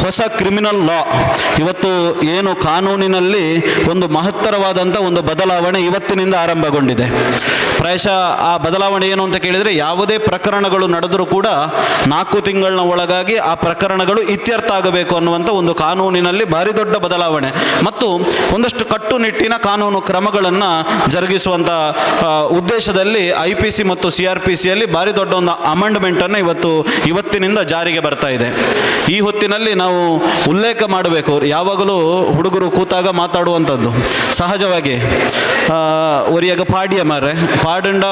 ಹೊಸ ಕ್ರಿಮಿನಲ್ ಲಾ ಇವತ್ತು ಏನು ಕಾನೂನಿನಲ್ಲಿ ಒಂದು ಮಹತ್ತರವಾದಂಥ ಒಂದು ಬದಲಾವಣೆ ಇವತ್ತಿನಿಂದ ಆರಂಭಗೊಂಡಿದೆ. Thank you. ಪ್ರಾಯಶಃ ಆ ಬದಲಾವಣೆ ಏನು ಅಂತ ಕೇಳಿದರೆ ಯಾವುದೇ ಪ್ರಕರಣಗಳು ನಡೆದರೂ ಕೂಡ ನಾಲ್ಕು ತಿಂಗಳಿನ ಒಳಗಾಗಿ ಆ ಪ್ರಕರಣಗಳು ಇತ್ಯರ್ಥ ಆಗಬೇಕು ಅನ್ನುವಂಥ ಒಂದು ಕಾನೂನಿನಲ್ಲಿ ಭಾರಿ ದೊಡ್ಡ ಬದಲಾವಣೆ. ಮತ್ತು ಒಂದಷ್ಟು ಕಟ್ಟುನಿಟ್ಟಿನ ಕಾನೂನು ಕ್ರಮಗಳನ್ನು ಜರುಗಿಸುವಂಥ ಉದ್ದೇಶದಲ್ಲಿ ಐ ಪಿ ಸಿ ಮತ್ತು ಸಿ ಆರ್ ಪಿ ಸಿಯಲ್ಲಿ ಭಾರಿ ದೊಡ್ಡ ಒಂದು ಅಮೆಂಡ್ಮೆಂಟನ್ನು ಇವತ್ತು, ಇವತ್ತಿನಿಂದ ಜಾರಿಗೆ ಬರ್ತಾ ಇದೆ. ಈ ಹೊತ್ತಿನಲ್ಲಿ ನಾವು ಉಲ್ಲೇಖ ಮಾಡಬೇಕು. ಯಾವಾಗಲೂ ಹುಡುಗರು ಕೂತಾಗ ಮಾತಾಡುವಂಥದ್ದು ಸಹಜವಾಗಿ ಒರಿಯಾಗ ಪಾಡ್ಯ ಮಾರೆ ಪಾಡಂಡ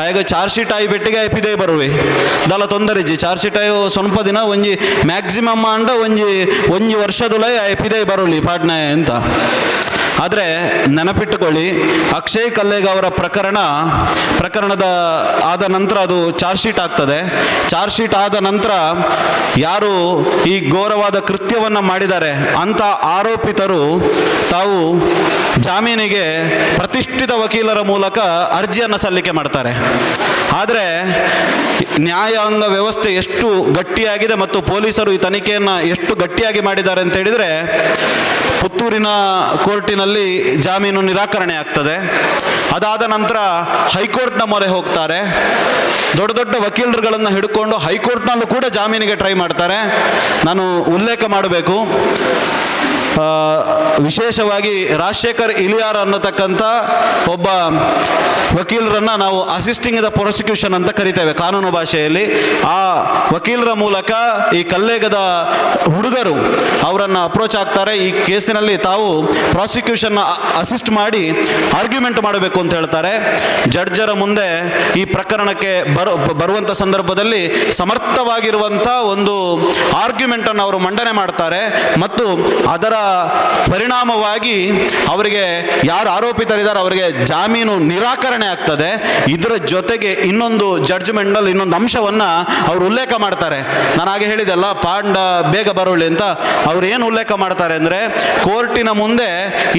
ಆಯಾಗ ಚಾರ್ಜ್ ಶೀಟ್ ಆಯ್ ಬೆಟ್ಟಿಗೆ ಐಪಿದೆ ಬರುವೆ. ದಾಲ ತೊಂದರೆ ಇಜ್ಜಿ ಚಾರ್ಜ್ ಶೀಟ್ ಆಯೋ ಸ್ವಲ್ಪ ದಿನ ಒಂಜಿ ಮ್ಯಾಕ್ಸಿಮಮ್ ಅಂಡ ಒಂಜಿ ಒಂಜಿ ವರ್ಷದೊಳಗೆ ಐಪಿದೆ ಬರೋಲಿ ಪಾಡ್ನ ಅಂತ. ಆದರೆ ನೆನಪಿಟ್ಟುಕೊಳ್ಳಿ, ಅಕ್ಷಯ್ ಕಲ್ಲೇಗ ಅವರ ಪ್ರಕರಣ, ಪ್ರಕರಣದ ಆದ ನಂತರ ಅದು ಚಾರ್ಜ್ ಶೀಟ್ ಆಗ್ತದೆ. ಚಾರ್ಜ್ ಶೀಟ್ ಆದ ನಂತರ ಯಾರು ಈ ಘೋರವಾದ ಕೃತ್ಯವನ್ನು ಮಾಡಿದ್ದಾರೆ ಅಂಥ ಆರೋಪಿತರು ತಾವು ಜಾಮೀನಿಗೆ ಪ್ರತಿಷ್ಠಿತ ವಕೀಲರ ಮೂಲಕ ಅರ್ಜಿಯನ್ನು ಸಲ್ಲಿಕೆ ಮಾಡ್ತಾರೆ. ಆದರೆ ನ್ಯಾಯಾಂಗ ವ್ಯವಸ್ಥೆ ಎಷ್ಟು ಗಟ್ಟಿಯಾಗಿದೆ ಮತ್ತು ಪೊಲೀಸರು ಈ ತನಿಖೆಯನ್ನು ಎಷ್ಟು ಗಟ್ಟಿಯಾಗಿ ಮಾಡಿದ್ದಾರೆ ಅಂತ ಹೇಳಿದರೆ ಪುತ್ತೂರಿನ ಕೋರ್ಟಿನಲ್ಲಿ ಜಾಮೀನು ನಿರಾಕರಣೆ ಆಗ್ತದೆ. ಅದಾದ ನಂತರ ಹೈಕೋರ್ಟ್ನ ಮೊರೆ ಹೋಗ್ತಾರೆ. ದೊಡ್ಡ ದೊಡ್ಡ ವಕೀಲರುಗಳನ್ನು ಹಿಡ್ಕೊಂಡು ಹೈಕೋರ್ಟ್ನಲ್ಲೂ ಕೂಡ ಜಾಮೀನಿಗೆ ಟ್ರೈ ಮಾಡ್ತಾರೆ. ನಾನು ಉಲ್ಲೇಖ ಮಾಡಬೇಕು. ವಿಶೇಷವಾಗಿ ರಾಜಶೇಖರ್ ಇಲಿಯಾರ್ ಅನ್ನತಕ್ಕಂಥ ಒಬ್ಬ ವಕೀಲರನ್ನು ನಾವು ಅಸಿಸ್ಟಿಂಗ್ ದ ಪ್ರಾಸಿಕ್ಯೂಷನ್ ಅಂತ ಕರಿತೇವೆ ಕಾನೂನು ಭಾಷೆಯಲ್ಲಿ. ಆ ವಕೀಲರ ಮೂಲಕ ಈ ಕಲ್ಲೇಗದ ಹುಡುಗರು ಅವರನ್ನು ಅಪ್ರೋಚ್ ಆಗ್ತಾರೆ. ಈ ಕೇಸಿನಲ್ಲಿ ತಾವು ಪ್ರಾಸಿಕ್ಯೂಷನ್ನ ಅಸಿಸ್ಟ್ ಮಾಡಿ ಆರ್ಗ್ಯುಮೆಂಟ್ ಮಾಡಬೇಕು ಅಂತ ಹೇಳ್ತಾರೆ. ಜಡ್ಜರ ಮುಂದೆ ಈ ಪ್ರಕರಣಕ್ಕೆ ಬರು ಬರುವಂಥ ಸಂದರ್ಭದಲ್ಲಿ ಸಮರ್ಥವಾಗಿರುವಂಥ ಒಂದು ಆರ್ಗ್ಯುಮೆಂಟನ್ನು ಅವರು ಮಂಡನೆ ಮಾಡ್ತಾರೆ. ಮತ್ತು ಅದರ ಪರಿಣಾಮವಾಗಿ ಅವರಿಗೆ ಯಾರು ಆರೋಪಿತರಿದ್ದಾರೆ ಅವರಿಗೆ ಜಾಮೀನು ನಿರಾಕರಣೆ ಆಗ್ತದೆ. ಇದರ ಜೊತೆಗೆ ಇನ್ನೊಂದು ಜಡ್ಜ್ಮೆಂಟ್ನಲ್ಲಿ ಇನ್ನೊಂದು ಅಂಶವನ್ನ ಅವರು ಉಲ್ಲೇಖ ಮಾಡ್ತಾರೆ. ನಾನು ಹಾಗೆ ಹೇಳಿದೆಲ್ಲ ಪಾಂಡ ಬೇಗ ಬರೋಳಿ ಅಂತ. ಅವ್ರು ಏನು ಉಲ್ಲೇಖ ಮಾಡ್ತಾರೆ ಅಂದರೆ, ಕೋರ್ಟಿನ ಮುಂದೆ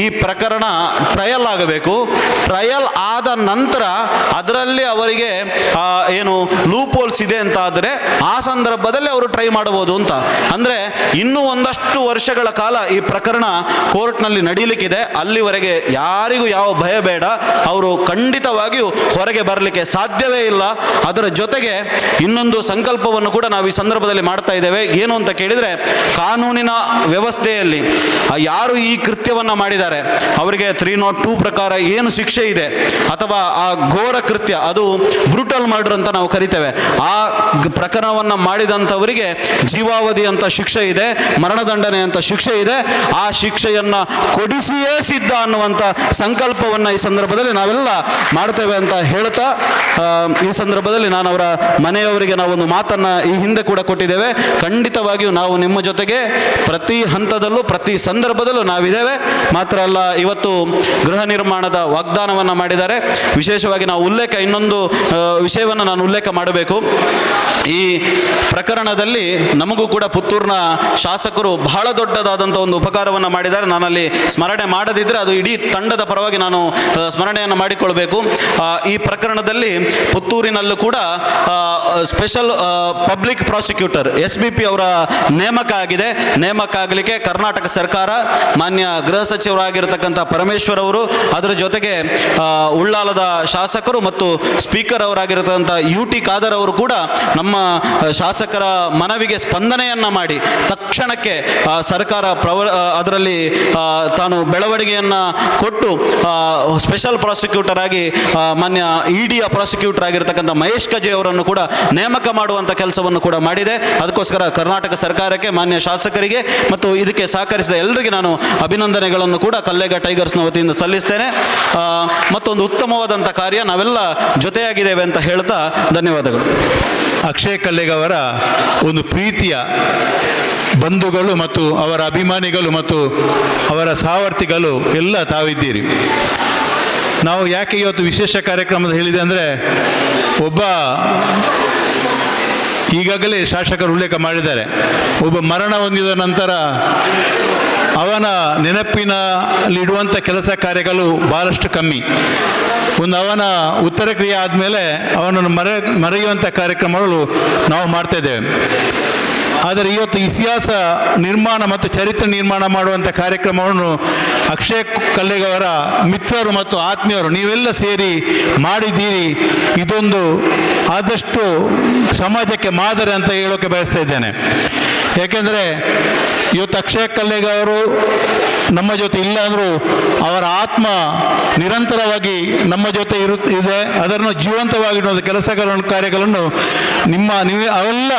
ಈ ಪ್ರಕರಣ ಟ್ರಯಲ್ ಆಗಬೇಕು. ಟ್ರಯಲ್ ಆದ ನಂತರ ಅದರಲ್ಲಿ ಅವರಿಗೆ ಏನು ಲೂಪ್ ಹೋಲ್ಸ್ ಇದೆ ಅಂತ ಆದರೆ ಆ ಸಂದರ್ಭದಲ್ಲಿ ಅವರು ಟ್ರೈ ಮಾಡಬಹುದು ಅಂತ. ಅಂದರೆ ಇನ್ನೂ ಒಂದಷ್ಟು ವರ್ಷಗಳ ಕಾಲ ಈ ಪ್ರಕರಣ ಕೋರ್ಟ್ನಲ್ಲಿ ನಡೀಲಿಕ್ಕಿದೆ. ಅಲ್ಲಿವರೆಗೆ ಯಾರಿಗೂ ಯಾವ ಭಯ ಬೇಡ. ಅವರು ಖಂಡಿತವಾಗಿಯೂ ಹೊರಗೆ ಬರಲಿಕ್ಕೆ ಸಾಧ್ಯವೇ ಇಲ್ಲ. ಅದರ ಜೊತೆಗೆ ಇನ್ನೊಂದು ಸಂಕಲ್ಪವನ್ನು ಕೂಡ ನಾವು ಈ ಸಂದರ್ಭದಲ್ಲಿ ಮಾಡ್ತಾ ಇದ್ದೇವೆ. ಏನು ಅಂತ ಕೇಳಿದರೆ, ಕಾನೂನಿನ ವ್ಯವಸ್ಥೆಯಲ್ಲಿ ಯಾರು ಈ ಕೃತ್ಯವನ್ನು ಮಾಡಿದ್ದಾರೆ? ಅವರಿಗೆ ತ್ರೀ ನಾಟ್ ಟೂ ಪ್ರಕಾರ ಏನು ಶಿಕ್ಷೆ ಇದೆ? ಅಥವಾ ಆ ಘೋರ ಕೃತ್ಯ, ಅದು ಬ್ರೂಟಲ್ ಮರ್ಡರ್ ಅಂತ ನಾವು ಕರಿತೇವೆ. ಆ ಪ್ರಕರಣವನ್ನು ಮಾಡಿದಂಥವರಿಗೆ ಜೀವಾವಧಿ ಅಂತ ಶಿಕ್ಷೆ ಇದೆ, ಮರಣದಂಡನೆ ಅಂತ ಶಿಕ್ಷೆ ಇದೆ. ಆ ಶಿಕ್ಷೆಯನ್ನು ಕೊಡಿಸಿಯೇ ಸಿದ್ಧ ಅನ್ನುವಂಥ ಸಂಕಲ್ಪವನ್ನು ಈ ಸಂದರ್ಭದಲ್ಲಿ ನಾವೆಲ್ಲ ಮಾಡ್ತೇವೆ ಅಂತ ಹೇಳ್ತಾ ಈ ಸಂದರ್ಭದಲ್ಲಿ ನಾನು ಅವರ ಮನೆಯವರಿಗೆ ನಾವೊಂದು ಮಾತನ್ನ ಈ ಹಿಂದೆ ಕೂಡ ಕೊಟ್ಟಿದ್ದೇವೆ. ಖಂಡಿತವಾಗಿಯೂ ನಾವು ನಿಮ್ಮ ಜೊತೆಗೆ ಪ್ರತಿ ಹಂತದಲ್ಲೂ, ಪ್ರತಿ ಸಂದರ್ಭದಲ್ಲೂ ನಾವಿದ್ದೇವೆ. ಮಾತ್ರ ಅಲ್ಲ, ಇವತ್ತು ಗೃಹ ನಿರ್ಮಾಣದ ವಾಗ್ದಾನವನ್ನು ಮಾಡಿದ್ದಾರೆ. ವಿಶೇಷವಾಗಿ ನಾವು ಉಲ್ಲೇಖ, ಇನ್ನೊಂದು ವಿಷಯವನ್ನು ನಾನು ಉಲ್ಲೇಖ ಮಾಡಬೇಕು. ಈ ಪ್ರಕರಣದಲ್ಲಿ ನಮಗೂ ಕೂಡ ಪುತ್ತೂರಿನ ಶಾಸಕರು ಬಹಳ ದೊಡ್ಡದಾದಂಥ ಒಂದು ಉಪಕಾರವನ್ನು ಮಾಡಿದ್ದಾರೆ. ನಾನಲ್ಲಿ ಸ್ಮರಣೆ ಮಾಡದಿದ್ದರೆ ಅದು ಇಡೀ ತಂಡದ ಪರವಾಗಿ ನಾನು ಸ್ಮರಣೆಯನ್ನು ಮಾಡಿಕೊಳ್ಬೇಕು ಈ ಪ್ರಕರಣದಲ್ಲಿ ಪುತ್ತೂರಿನಲ್ಲೂ ಕೂಡ special public prosecutor, S B P ಅವರ ನೇಮಕ ಆಗಿದೆ. ನೇಮಕ ಆಗಲಿಕ್ಕೆ ಕರ್ನಾಟಕ ಸರ್ಕಾರ, ಮಾನ್ಯ ಗೃಹ ಸಚಿವರಾಗಿರ್ತಕ್ಕಂಥ ಪರಮೇಶ್ವರ್ ಅವರು, ಅದರ ಜೊತೆಗೆ ಉಳ್ಳಾಲದ ಶಾಸಕರು ಮತ್ತು ಸ್ಪೀಕರ್ ಅವರಾಗಿರ್ತಕ್ಕಂಥ ಯು ಟಿ ಖಾದರ್ ಅವರು ಕೂಡ ನಮ್ಮ ಶಾಸಕರ ಮನವಿಗೆ ಸ್ಪಂದನೆಯನ್ನು ಮಾಡಿ, ತಕ್ಷಣಕ್ಕೆ ಸರ್ಕಾರ ಪ್ರವ ಅದರಲ್ಲಿ ತಾನು ಬೆಳವಣಿಗೆಯನ್ನು ಕೊಟ್ಟು ಸ್ಪೆಷಲ್ ಪ್ರಾಸಿಕ್ಯೂಟರ್ ಆಗಿ ಮಾನ್ಯ ಇಡಿಯ ಪ್ರಾಸಿಕ್ಯೂಟರ್ ಆಗಿರತಕ್ಕಂಥ ಮಹೇಶ್ ಕಜೆ ಅವರನ್ನು ಕೂಡ ನೇಮಕ ಮಾಡುವಂಥ ಕೆಲಸವನ್ನು ಕೂಡ ಮಾಡಿದೆ. ಅದಕ್ಕೋಸ್ಕರ ಕರ್ನಾಟಕ ಸರ್ಕಾರಕ್ಕೆ, ಮಾನ್ಯ ಶಾಸಕರಿಗೆ ಮತ್ತು ಇದಕ್ಕೆ ಸಹಕರಿಸಿದ ಎಲ್ಲರಿಗೆ ನಾನು ಅಭಿನಂದನೆಗಳನ್ನು ಕೂಡ ಕಲ್ಲೇಗ ಟೈಗರ್ಸ್ನ ವತಿಯಿಂದ ಸಲ್ಲಿಸ್ತೇನೆ. ಮತ್ತೊಂದು ಉತ್ತಮವಾದಂಥ ಕಾರ್ಯ ನಾವೆಲ್ಲ ಜೊತೆಯಾಗಿದ್ದೇವೆ ಅಂತ ಹೇಳ್ತಾ ಧನ್ಯವಾದಗಳು. ಅಕ್ಷಯ್ ಕಲ್ಲೇಗ ಅವರ ಒಂದು ಪ್ರೀತಿಯ ಬಂಧುಗಳು ಮತ್ತು ಅವರ ಅಭಿಮಾನಿಗಳು ಮತ್ತು ಅವರ ಸಾವರ್ತಿಗಳು ಎಲ್ಲ ತಾವಿದ್ದೀರಿ. ನಾವು ಯಾಕೆ ಇವತ್ತು ವಿಶೇಷ ಕಾರ್ಯಕ್ರಮದ ಹೇಳಿದೆ ಅಂದರೆ ಒಬ್ಬ ಈಗಾಗಲೇ ಶಾಸಕರು ಉಲ್ಲೇಖ ಮಾಡಿದ್ದಾರೆ. ಒಬ್ಬ ಮರಣ ಹೊಂದಿದ ನಂತರ ಅವನ ನೆನಪಿನಲ್ಲಿಡುವಂಥ ಕೆಲಸ ಕಾರ್ಯಗಳು ಭಾಳಷ್ಟು ಕಮ್ಮಿ. ಒಂದು ಅವನ ಉತ್ತರ ಕ್ರಿಯೆ ಆದಮೇಲೆ ಅವನನ್ನು ಮರೆ ಮರೆಯುವಂಥ ಕಾರ್ಯಕ್ರಮಗಳು ನಾವು ಮಾಡ್ತಾ ಇದ್ದೇವೆ. ಆದರೆ ಇವತ್ತು ಇತಿಹಾಸ ನಿರ್ಮಾಣ ಮತ್ತು ಚರಿತ್ರೆ ನಿರ್ಮಾಣ ಮಾಡುವಂಥ ಕಾರ್ಯಕ್ರಮವನ್ನು ಅಕ್ಷಯ್ ಕಲ್ಲೆಗವರ ಮಿತ್ರರು ಮತ್ತು ಆತ್ಮೀಯರು ನೀವೆಲ್ಲ ಸೇರಿ ಮಾಡಿದ್ದೀರಿ. ಇದೊಂದು ಆದಷ್ಟು ಸಮಾಜಕ್ಕೆ ಮಾದರಿ ಅಂತ ಹೇಳೋಕೆ ಬಯಸ್ತಾ ಇದ್ದೇನೆ. ಯಾಕೆಂದರೆ ಇವತ್ತು ಅಕ್ಷಯ ಕಲ್ಲೆಗ ಅವರು ನಮ್ಮ ಜೊತೆ ಇಲ್ಲ ಅಂದರೂ ಅವರ ಆತ್ಮ ನಿರಂತರವಾಗಿ ನಮ್ಮ ಜೊತೆ ಇರು, ಇದೆ. ಅದನ್ನು ಜೀವಂತವಾಗಿಡುವಂಥ ಕೆಲಸಗಳನ್ನು, ಕಾರ್ಯಗಳನ್ನು ನಿಮ್ಮ, ನೀವು ಅವೆಲ್ಲ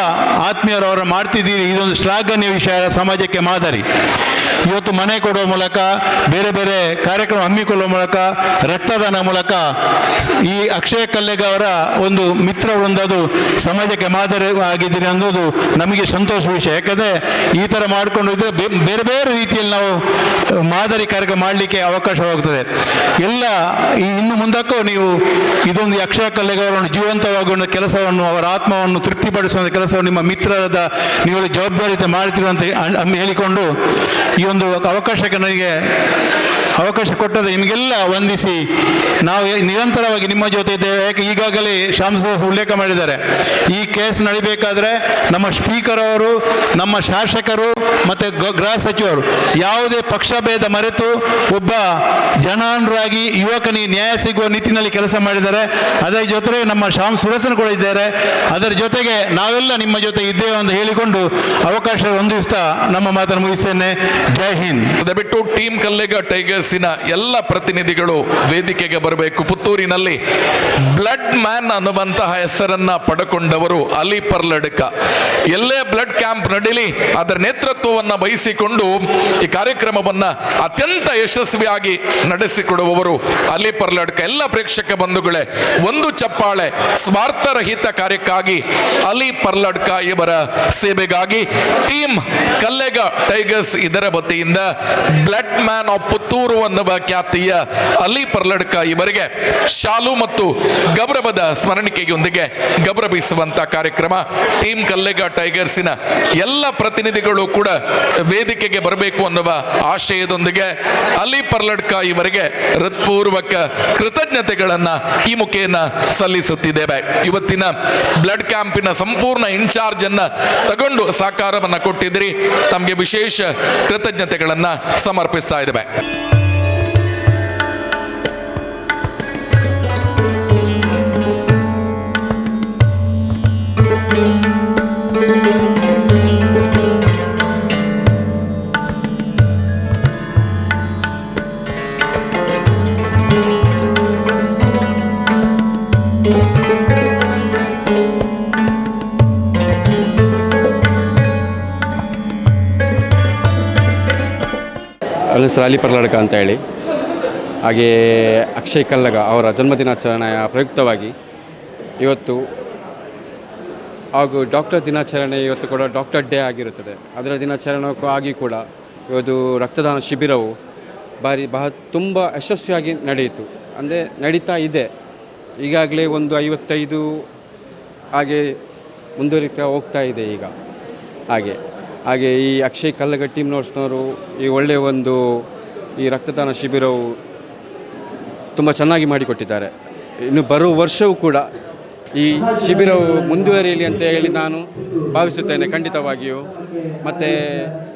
ಆತ್ಮೀಯರು ಅವರ ಮಾಡ್ತಿದ್ದೀರಿ. ಇದೊಂದು ಶ್ಲಾಘನೀಯ ವಿಷಯ ಸಮಾಜಕ್ಕೆ ಮಾದರಿ. ಇವತ್ತು ಮನೆ ಕೊಡುವ ಮೂಲಕ, ಬೇರೆ ಬೇರೆ ಕಾರ್ಯಕ್ರಮ ಹಮ್ಮಿಕೊಳ್ಳುವ ಮೂಲಕ, ರಕ್ತದಾನ ಮೂಲಕ ಈ ಅಕ್ಷಯ ಕಲ್ಲೆಗ ಅವರ ಒಂದು ಮಿತ್ರ ವೃಂದದು ಸಮಾಜಕ್ಕೆ ಮಾದರಿ ಆಗಿದ್ದೀರಿ ಅನ್ನೋದು ನಮಗೆ ಸಂತೋಷ ವಿಷಯ. ಯಾಕಂದರೆ ಈ ಥರ ಮಾಡಿಕೊಂಡು ಇದ್ರೆ ಬೇರೆ ಬೇರೆ ರೀತಿಯಲ್ಲಿ ನಾವು ಮಾದರಿ ಕಾರ್ಯಕ್ರಮ ಮಾಡಲಿಕ್ಕೆ ಅವಕಾಶವಾಗುತ್ತದೆ. ಎಲ್ಲ ಈ ಇನ್ನು ಮುಂದಕ್ಕೂ ನೀವು ಇದೊಂದು ಯಕ್ಷ ಕಲೆಗಾರರನ್ನು ಜೀವಂತವಾಗುವ ಕೆಲಸವನ್ನು ಅವರ ಆತ್ಮವನ್ನು ತೃಪ್ತಿಪಡಿಸುವ ಕೆಲಸವನ್ನು ನಿಮ್ಮ ಮಿತ್ರರಾದ ನೀವು ಜವಾಬ್ದಾರಿತೆ ಮಾಡ್ತೀವಿ ಅಂತ ಹೇಳಿಕೊಂಡು ಈ ಒಂದು ಅವಕಾಶಕ್ಕೆ ನನಗೆ ಅವಕಾಶ ಕೊಟ್ಟದ ನಿಮಗೆಲ್ಲ ವಂದಿಸಿ. ನಾವು ನಿರಂತರವಾಗಿ ನಿಮ್ಮ ಜೊತೆ ಇದ್ದೇವೆ. ಯಾಕೆ ಈಗಾಗಲೇ ಸುರೇಶ್ ಉಲ್ಲೇಖ ಮಾಡಿದ್ದಾರೆ. ಈ ಕೇಸ್ ನಡಿಬೇಕಾದ್ರೆ ನಮ್ಮ ಸ್ಪೀಕರ್ ಅವರು, ನಮ್ಮ ಶಾಸಕರು ಮತ್ತು ಗೃಹ ಸಚಿವರು ಯಾವುದೇ ಪಕ್ಷಭೇದ ಮರೆತು ಒಬ್ಬ ಜನಾನರಾಗಿ ಯುವಕನಿಗೆ ನ್ಯಾಯ ಸಿಗುವ ನಿಟ್ಟಿನಲ್ಲಿ ಕೆಲಸ ಮಾಡಿದ್ದಾರೆ. ಅದರ ಜೊತೆಗೆ ನಮ್ಮ ಶ್ಯಾಮ್ ಸುರಸನ್ ಕೂಡ ಇದ್ದಾರೆ. ಅದರ ಜೊತೆಗೆ ನಾವೆಲ್ಲ ನಿಮ್ಮ ಜೊತೆ ಇದ್ದೇವೆ ಅಂತ ಹೇಳಿಕೊಂಡು ಅವಕಾಶ ಹೊಂದಿಸ್ತಾ ನಮ್ಮ ಮಾತನ್ನು ಮುಗಿಸ್ತೇನೆ. ಜೈ ಹಿಂದ್. ದಯವಿಟ್ಟು ಟೀಮ್ ಕಲ್ಲೆಗ ಟೈಗರ್ಸಿನ ಎಲ್ಲ ಪ್ರತಿನಿಧಿಗಳು ವೇದಿಕೆಗೆ ಬರಬೇಕು. ಪುತ್ತೂರಿನಲ್ಲಿ ಬ್ಲಡ್ ಮ್ಯಾನ್ ಅನ್ನುವಂತಹ ಹೆಸರನ್ನ ಪಡೆಕೊಂಡವರು ಅಲಿ ಪರ್ಲಡ್ಕ ಎಲ್ಲೇ ಬ್ಲಡ್ ಕ್ಯಾಂಪ್ ನಡೀಲಿ, ಅದರ ನೇತೃತ್ವವನ್ನು ವಹಿಸಿಕೊಂಡು ಈ ಕಾರ್ಯಕ್ರಮವನ್ನ ಅತ್ಯಂತ ಯಶಸ್ವಿಯಾಗಿ ನಡೆಸಿಕೊಡುವವರು ಅಲಿ ಪರ್ಲಡ್ಕ ಎಲ್ಲ ಪ್ರೇಕ್ಷಕ ಬಂಧುಗಳೇ, ಒಂದು ಚಪ್ಪಾಳೆ ಸ್ವಾರ್ಥರಹಿತ ಕಾರ್ಯಕ್ಕಾಗಿ ಅಲಿ ಪರ್ಲಡ್ಕ ಇವರ ಸೇವೆಗಾಗಿ ಟೀಮ್ ಕಲ್ಲೆಗ ಟೈಗರ್ಸ್ ಇದರ ವತಿಯಿಂದ ಬ್ಲಡ್ ಮ್ಯಾನ್ ಆಫ್ ಪುತ್ತೂರು ಅನ್ನುವ ಖ್ಯಾತಿಯ ಅಲಿ ಪರ್ಲಡ್ಕ ಇವರಿಗೆ ಶಾಲು ಮತ್ತು ಗೌರವದ ಸ್ಮರಣಿಕೆಯೊಂದಿಗೆ ಗೌರವಿಸುವಂತ ಕಾರ್ಯಕ್ರಮ. ಟೀಮ್ ಕಲ್ಲೆಗ ಟೈಗರ್ಸಿನ ಎಲ್ಲ ಪ್ರತಿನಿಧಿಗಳು ಕೂಡ ವೇದಿಕೆಗೆ ಬರಬೇಕು ಅನ್ನುವ ಆಶಯದೊಂದಿಗೆ ಅಲಿ ಪರ್ಲಡ್ಕ ಇವರಿಗೆ ಹೃತ್ಪೂರ್ವಕ ಕೃತಜ್ಞತೆಗಳನ್ನ ಈ ಮುಖೇನ ಸಲ್ಲಿಸುತ್ತಿದ್ದೇವೆ. ಇವತ್ತಿನ ಬ್ಲಡ್ ಕ್ಯಾಂಪಿನ ಸಂಪೂರ್ಣ ಇನ್ಚಾರ್ಜ್ ಅನ್ನ ತಗೊಂಡು ಸಹಕಾರವನ್ನ ಕೊಟ್ಟಿದ್ರಿ ತಮಗೆ ವಿಶೇಷ ಕೃತಜ್ಞತೆಗಳನ್ನ ಸಮರ್ಪಿಸ್ತಾ ಇದ್ದೇವೆ. ಹೆಸರು ಅಲಿ ಪರ್ಲಾಡಕ ಅಂತ ಹೇಳಿ. ಹಾಗೆ ಅಕ್ಷಯ್ ಕಲ್ಲಗ ಅವರ ಜನ್ಮದಿನಾಚರಣೆಯ ಪ್ರಯುಕ್ತವಾಗಿ ಇವತ್ತು ಹಾಗೂ ಡಾಕ್ಟರ್ ದಿನಾಚರಣೆ ಇವತ್ತು ಕೂಡ ಡಾಕ್ಟರ್ ಡೇ ಆಗಿರುತ್ತದೆ. ಅದರ ದಿನಾಚರಣೆಗೂ ಆಗಿ ಕೂಡ ಇವತ್ತು ರಕ್ತದಾನ ಶಿಬಿರವು ಬಾರಿ ಬಹ ತುಂಬ ಯಶಸ್ವಿಯಾಗಿ ನಡೆಯಿತು. ಅಂದರೆ ನಡೀತಾ ಇದೆ. ಈಗಾಗಲೇ ಒಂದು ಐವತ್ತೈದು ಹಾಗೆ ಮುಂದುವರಿತಾ ಹೋಗ್ತಾ ಇದೆ ಈಗ. ಹಾಗೆ ಹಾಗೆ ಈ ಅಕ್ಷಯ್ ಕಲ್ಲಗಟ್ಟಿ ನೋಟ್ಸ್ನವರು ಈ ಒಳ್ಳೆಯ ಒಂದು ಈ ರಕ್ತದಾನ ಶಿಬಿರವು ತುಂಬ ಚೆನ್ನಾಗಿ ಮಾಡಿಕೊಟ್ಟಿದ್ದಾರೆ. ಇನ್ನು ಬರುವ ವರ್ಷವೂ ಕೂಡ ಈ ಶಿಬಿರವು ಮುಂದುವರಿಯಲಿ ಅಂತ ಹೇಳಿ ನಾನು ಭಾವಿಸುತ್ತೇನೆ ಖಂಡಿತವಾಗಿಯೂ. ಮತ್ತು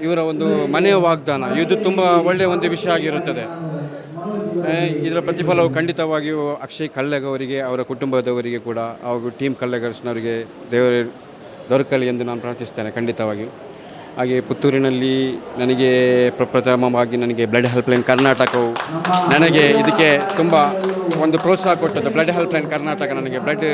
ಇವರ ಒಂದು ಮನೆಯ ವಾಗ್ದಾನ, ಇದು ತುಂಬ ಒಳ್ಳೆಯ ಒಂದು ವಿಷಯ ಆಗಿರುತ್ತದೆ. ಇದರ ಪ್ರತಿಫಲವು ಖಂಡಿತವಾಗಿಯೂ ಅಕ್ಷಯ್ ಕಲ್ಲಗ ಅವರ ಕುಟುಂಬದವರಿಗೆ ಕೂಡ, ಹಾಗೂ ಟೀಮ್ ಕಲ್ಲಗರ್ಸ್ನವರಿಗೆ ದೇವರ ದೊರಕಲಿ ಎಂದು ನಾನು ಪ್ರಾರ್ಥಿಸ್ತೇನೆ ಖಂಡಿತವಾಗಿಯೂ. ಹಾಗೆ ಪುತ್ತೂರಿನಲ್ಲಿ ನನಗೆ ಪ್ರಪ್ರಥಮವಾಗಿ ನನಗೆ ಬ್ಲಡ್ ಹೆಲ್ಪ್ಲೈನ್ ಕರ್ನಾಟಕವು ನನಗೆ ಇದಕ್ಕೆ ತುಂಬ ಒಂದು ಪ್ರೋತ್ಸಾಹ ಕೊಟ್ಟದ್ದು. ಬ್ಲಡ್ ಹೆಲ್ಪ್ಲೈನ್ ಕರ್ನಾಟಕ ನನಗೆ ಬ್ಲಡ್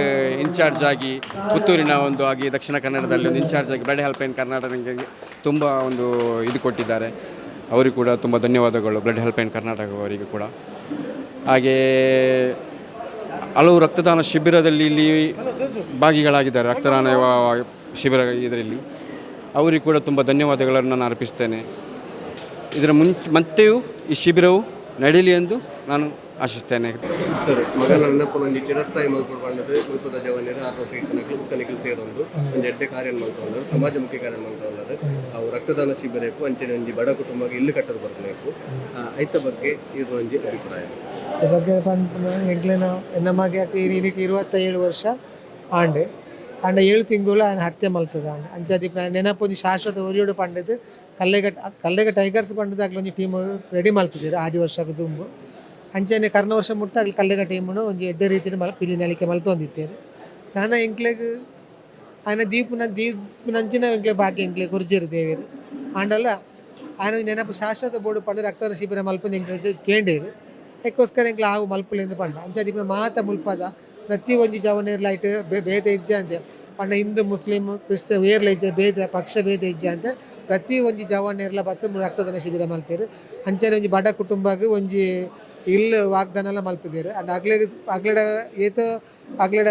ಇನ್ಚಾರ್ಜ್ ಆಗಿ ಪುತ್ತೂರಿನ ಒಂದು ಆಗಿ ದಕ್ಷಿಣ ಕನ್ನಡದಲ್ಲಿ ಒಂದು ಇನ್ಚಾರ್ಜ್ ಆಗಿ ಬ್ಲಡ್ ಹೆಲ್ಪ್ಲೈನ್ ಕರ್ನಾಟಕ ನನಗೆ ತುಂಬ ಒಂದು ಇದು ಕೊಟ್ಟಿದ್ದಾರೆ. ಅವರಿಗೂ ಕೂಡ ತುಂಬ ಧನ್ಯವಾದಗಳು ಬ್ಲಡ್ ಹೆಲ್ಪ್ಲೈನ್ ಕರ್ನಾಟಕ ಅವರಿಗೆ ಕೂಡ. ಹಾಗೇ ಹಲವು ರಕ್ತದಾನ ಶಿಬಿರದಲ್ಲಿ ಇಲ್ಲಿ ಭಾಗಿಗಳಾಗಿದ್ದಾರೆ. ರಕ್ತದಾನ ಶಿಬಿರ ಇದರಲ್ಲಿ. ಅವರಿಗೆ ಕೂಡ ತುಂಬ ಧನ್ಯವಾದಗಳನ್ನು ನಾನು ಅರ್ಪಿಸ್ತೇನೆ. ಇದರ ಮುಂಚೆ ಮತ್ತೆಯೂ ಈ ಶಿಬಿರವು ನಡೀಲಿ ಎಂದು ನಾನು ಆಶಿಸ್ತೇನೆ. ಸರ್ ಮಗನ ನೆನಪುನೊಂದು ಚಿರಸ್ಥಾಯಿ ಮುಲ್ಪದ ಜವನಿರು ಕನಕಲು ಬುಕ್ಕನಿಕಲು ಸೇರೊಂದು ಒಂದು ಎಡ್ಡೆ ಕಾರ್ಯ ಮಲ್ತೊಂದರು ಸಮಾಜಮುಖಿ ಕಾರ್ಯ ಮಲ್ತೊಂದರು ಅವು ರಕ್ತದಾನ ಶಿಬಿರಕ್ಕೂ ಅಂಚಿನ ಒಂಜಿ ಬಡ ಕುಟುಂಬಕ್ಕೆ ಇಲ್ಲಿ ಕಟ್ಟದು ಬರಬೇಕು. ಐತ ಬಗ್ಗೆ ಇದು ಒಂಜಿ ಅಭಿಪ್ರಾಯ. ಬಗ್ಗೆ ಎಂಕ್ಲೆನ ಇರಿಗೆ ಇರುವತ್ತೇಳು ವರ್ಷ ಆಂಡೆ. ಆಂಡ ಏಳು ತಿಂಗಳು ಆನ್ ಹತ್ಯೆ ಮಲ್ತದ ಆಂಡ ಅಂಚಾದಿ ನೆನಪು ಒಂಜಿ ಶಾಶ್ವತ ಒರಿಯೋಡು ಪಂಡದು ಕಲ್ಲೆಗ ಕಲ್ಲೆಗ ಟೈಗರ್ಸ್ ಪಂಡದ ಒಂದು ಟೀಮ್ ರೆಡಿ ಮಲ್ತಿದ್ದೀರ, ಆದಿ ವರ್ಷಕ್ಕೆ ದುಂಬು. ಅಂಚನೆ ಕರ್ನ ವರ್ಷ ಮುಟ್ಟ ಅಲ್ಲಿ ಕಲ್ಲೆಗ ಟೀಮನ್ನು ಒಂಜಿ ಎಡ್ಡೆ ರೀತಿಯಲ್ಲಿ ಮಲ್, ಪಿಲಿ ನಲಿಕೆ ಮಲ್ತೊಂದಿತ್ತೇರು. ನಾನು ಎಂಕ್ಲೆಗ್ ಆಯ್ನ ದೀಪನ ನಂಚಿನ ಎಂಕ್ಲೆ ಬಾಕಿ ಎಂಕ್ಲೆ ಗುರ್ಜಿರು ದೇವೇರು. ಆಂಡಲ್ಲ ಆಯ್ನ ನೆನಪು ಶಾಶ್ವತ ಬೋರ್ಡು ಪಂಡ ರಕ್ತದಾನ ಶಿಬಿರ ಮಲ್ಪಂದು ಎಂಕ್ಲೆ ಕೇಂಡೇರು. ಎಕ್ಕೋಸ್ಕರ ಎಂಕ್ಲೆ ಆವು ಮಲ್ಪಲಿಂದ ಪಂಡ. ಅಂಚ ದೀಪನ ಮಾತ ಮುಲ್ಪದ ಪ್ರತಿ ಒಂಜಿ ಜವನೇರ್ಲ ಲೈಟ್ ಭೇದ ಇಜ್ಜ ಅಂತೆ. ಪಂಡ ಹಿಂದೂ, ಮುಸ್ಲಿಂ, ಕ್ರಿಸ್ತ ವೇರ್ಲ ಇಜ್ಜ, ಭೇದ, ಪಕ್ಷ, ಭೇದ ಇಜ್ಜ ಅಂತ. ಪ್ರತಿ ಒಂಜಿ ಜವನೇರ್ಲ ಬತ್ತು ರಕ್ತದಾನ ಶಿಬಿರ ಮಲ್ತೇರು. ಅಂಚನೆ ಒಂಜಿ ಬಡ ಕುಟುಂಬಗ್ ಒಂಜಿ ಇಲ್ಲು ವಾಗ್ದಾನ ಎಲ್ಲ ಮಲ್ತಿದ್ದೇರು ಅಂಡ್ ಅಗ್ಲೆ ಅಗ್ಲಡ ಏತೋ ಅಗ್ಲಡ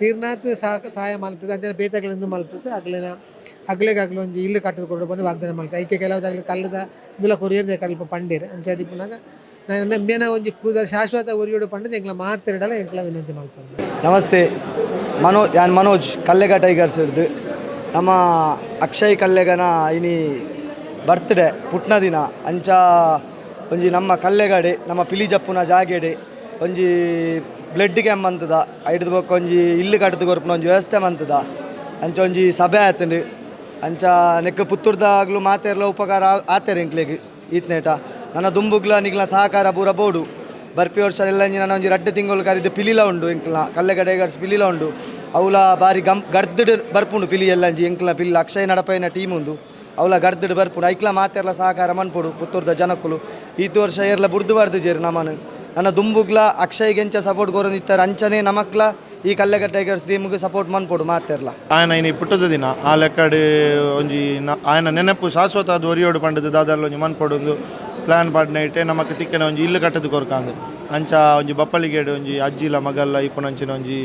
ತೀರ್ನಾತ್ ಸಹ ಸಹಾಯ ಮಲ್ತದೆ, ಅಂಚನೆ ಬೇತಗಳಿಂದ ಮಲ್ತದೆ, ಅಗ್ಲಿನ ಅಗ್ಲ ಒಂಜಿ ಇಲ್ಲು ಕಟ್ಟದು ಕೊಡ್ಬೋದು ಬಂದು ವಾಗ್ದಾನ ಮಲ್ತದೆ. ಐಕೆ ಕೆಲವುದಾಗ್ಲಿ ಕಲ್ಲದ, ಇಂದುಲ ಕೊರಿಯರ್ದೆ ಕಲ್ಪ ಪಂಡೇರು. ಅಂಚಾದಿ ಪುನಗ ಒಂಜಿ ಶಾಶ್ವತ ಉರಿಯೋಡು ಪಂಡದ ಎಂಕ್ಲ ಮಾತಾಡಲ್ಲ ಎಂಕ್ಲ ವಿನಂತಿ ಮಾಡ್ತಾರೆ ನಮಸ್ತೆ. ಮನೋ, ಯಾನ್ ಮನೋಜ್, ಕಲ್ಲೆಗ ಟೈಗರ್ಸ್ ಇರ್ದು ನಮ್ಮ ಅಕ್ಷಯ್ ಕಲ್ಲೆಗನ ಇನಿ ಬರ್ತ್ಡೇ ಪುಟ್ನ ದಿನ. ಅಂಚ ಒಂಜಿ ನಮ್ಮ ಕಲ್ಲೆಗಡೆ, ನಮ್ಮ ಪಿಲಿಜಪ್ಪುನ ಜಾಗೆಡೆ ಒಂಜಿ ಬ್ಲಡ್ ಕ್ಯಾಂಪ್ ಅಂತದ ಐಡ್ದು ಬೊಕ್ಕ ಒಂಜಿ ಇಲ್ಲು ಕಟ್ಟದು ಕೊರ್ಪುನ ಒಂಜಿ ವ್ಯವಸ್ಥೆ ಮಂತದ. ಅಂಚ ಒಂಜಿ ಸಭೆ ಆತಂಡು. ಅಂಚ ನೆಕ್ಕ ಪುತ್ತೂರ್ದಾಗ್ಲೂ ಮಾತೆರ್ಲ ಉಪಕಾರ ಆತೇರೆ ಇಂಕ್ಲೆಗ್ ಈತ್ನೇಟ. ನನ್ನ ದುಂಬುಗ್ಲ, ನಿಗ್ಲ ಸಹಕಾರ ಪೂರ ಬೋಡು. ಬರ್ಪಿ ವರ್ಷ ಎಲ್ಲ ಇಂಜಿ ನನ್ನ ಒಂಜಿ ರಡ್ಡು ತಿಂಗಳು ಕರೆದು ಪಿಲಿಲ ಉಂಡು, ಎಂಕ್ಲ ಕಲ್ಲೆಗಡೆಗಡ್ಸ್ ಪಿಲಿಲ ಉಂಡು. ಅವಳ ಬಾರಿ ಗಮ್ ಗಡ್ದಿಡು ಬರ್ಪುಂಡು ಪಿಲಿ ಎಲ್ಲ ಅಂಜಿ ಎಂಕ್ಲ ಪಿಲ್ಲ ಅಕ್ಷಯ ನಡಪೈನ ಟೀಮ್ ಉಂದು. ಅವಳ ಗಡ್ದಿಡು ಬರ್ಪುಂಡು, ಐಕ್ಲ ಮಾತೆರ್ಲ ಸಹಕಾರ ಮನ್ಪುಡು, ಪುತ್ತೂರ್ದ ಜನಕ್ಕಲು ಈ ವರ್ಷ ಏರ್ಲ ಬುರ್ದು ಬಾರ್ದು ಜೇರು ನಮ್ಮನ್ನು ನನ್ನ ದುಂಬುಗ್ಲ, ಅಕ್ಷಯ್ ಗೆಂಚ ಸಪೋರ್ಟ್ ಕೊರೊಂದಿತ್ತಾರೆ ಅಂಚನೆ ನಮಕ್ಲ, ಈ ಕಲ್ಲೆಗ ಟೈಗರ್ಸ್ ಟೀಮ್ಗೆ ಸಪೋರ್ಟ್ ಮನ್ಪೊಡು ಮಾತೆರ್ಲ ಆಯನ ಇನ್ನು ಪುಟ್ಟದ ದಿನ, ಆ ಲೆಕ್ಕಡೆ ಒಂಜಿ ಆಯನ ನೆನಪು ಶಾಶ್ವತ ಅದು ಒರಿಯೋಡು ಪಂಡದ ದಾದಲ್ಲ ಒಂಜಿ ಮನ್ಪೊಡೊಂದು ಪ್ಲಾನ್ ಪಾಡ್ನೈಟೆ ನಮಕ್ ತಿಕ್ಕನ ಒಂಜಿ ಇಲ್ಲು ಕಟ್ಟದು ಕೊರ್ಕಾಂದು ಅಂಚ ಒಂಜಿ ಬಪ್ಪಲಿಗೇಡು ಒಂಜಿ ಅಜ್ಜಿಲ ಮಗಲ್ಲ ಇಪ್ಪುನಂಚಿನ ಒಂಜಿ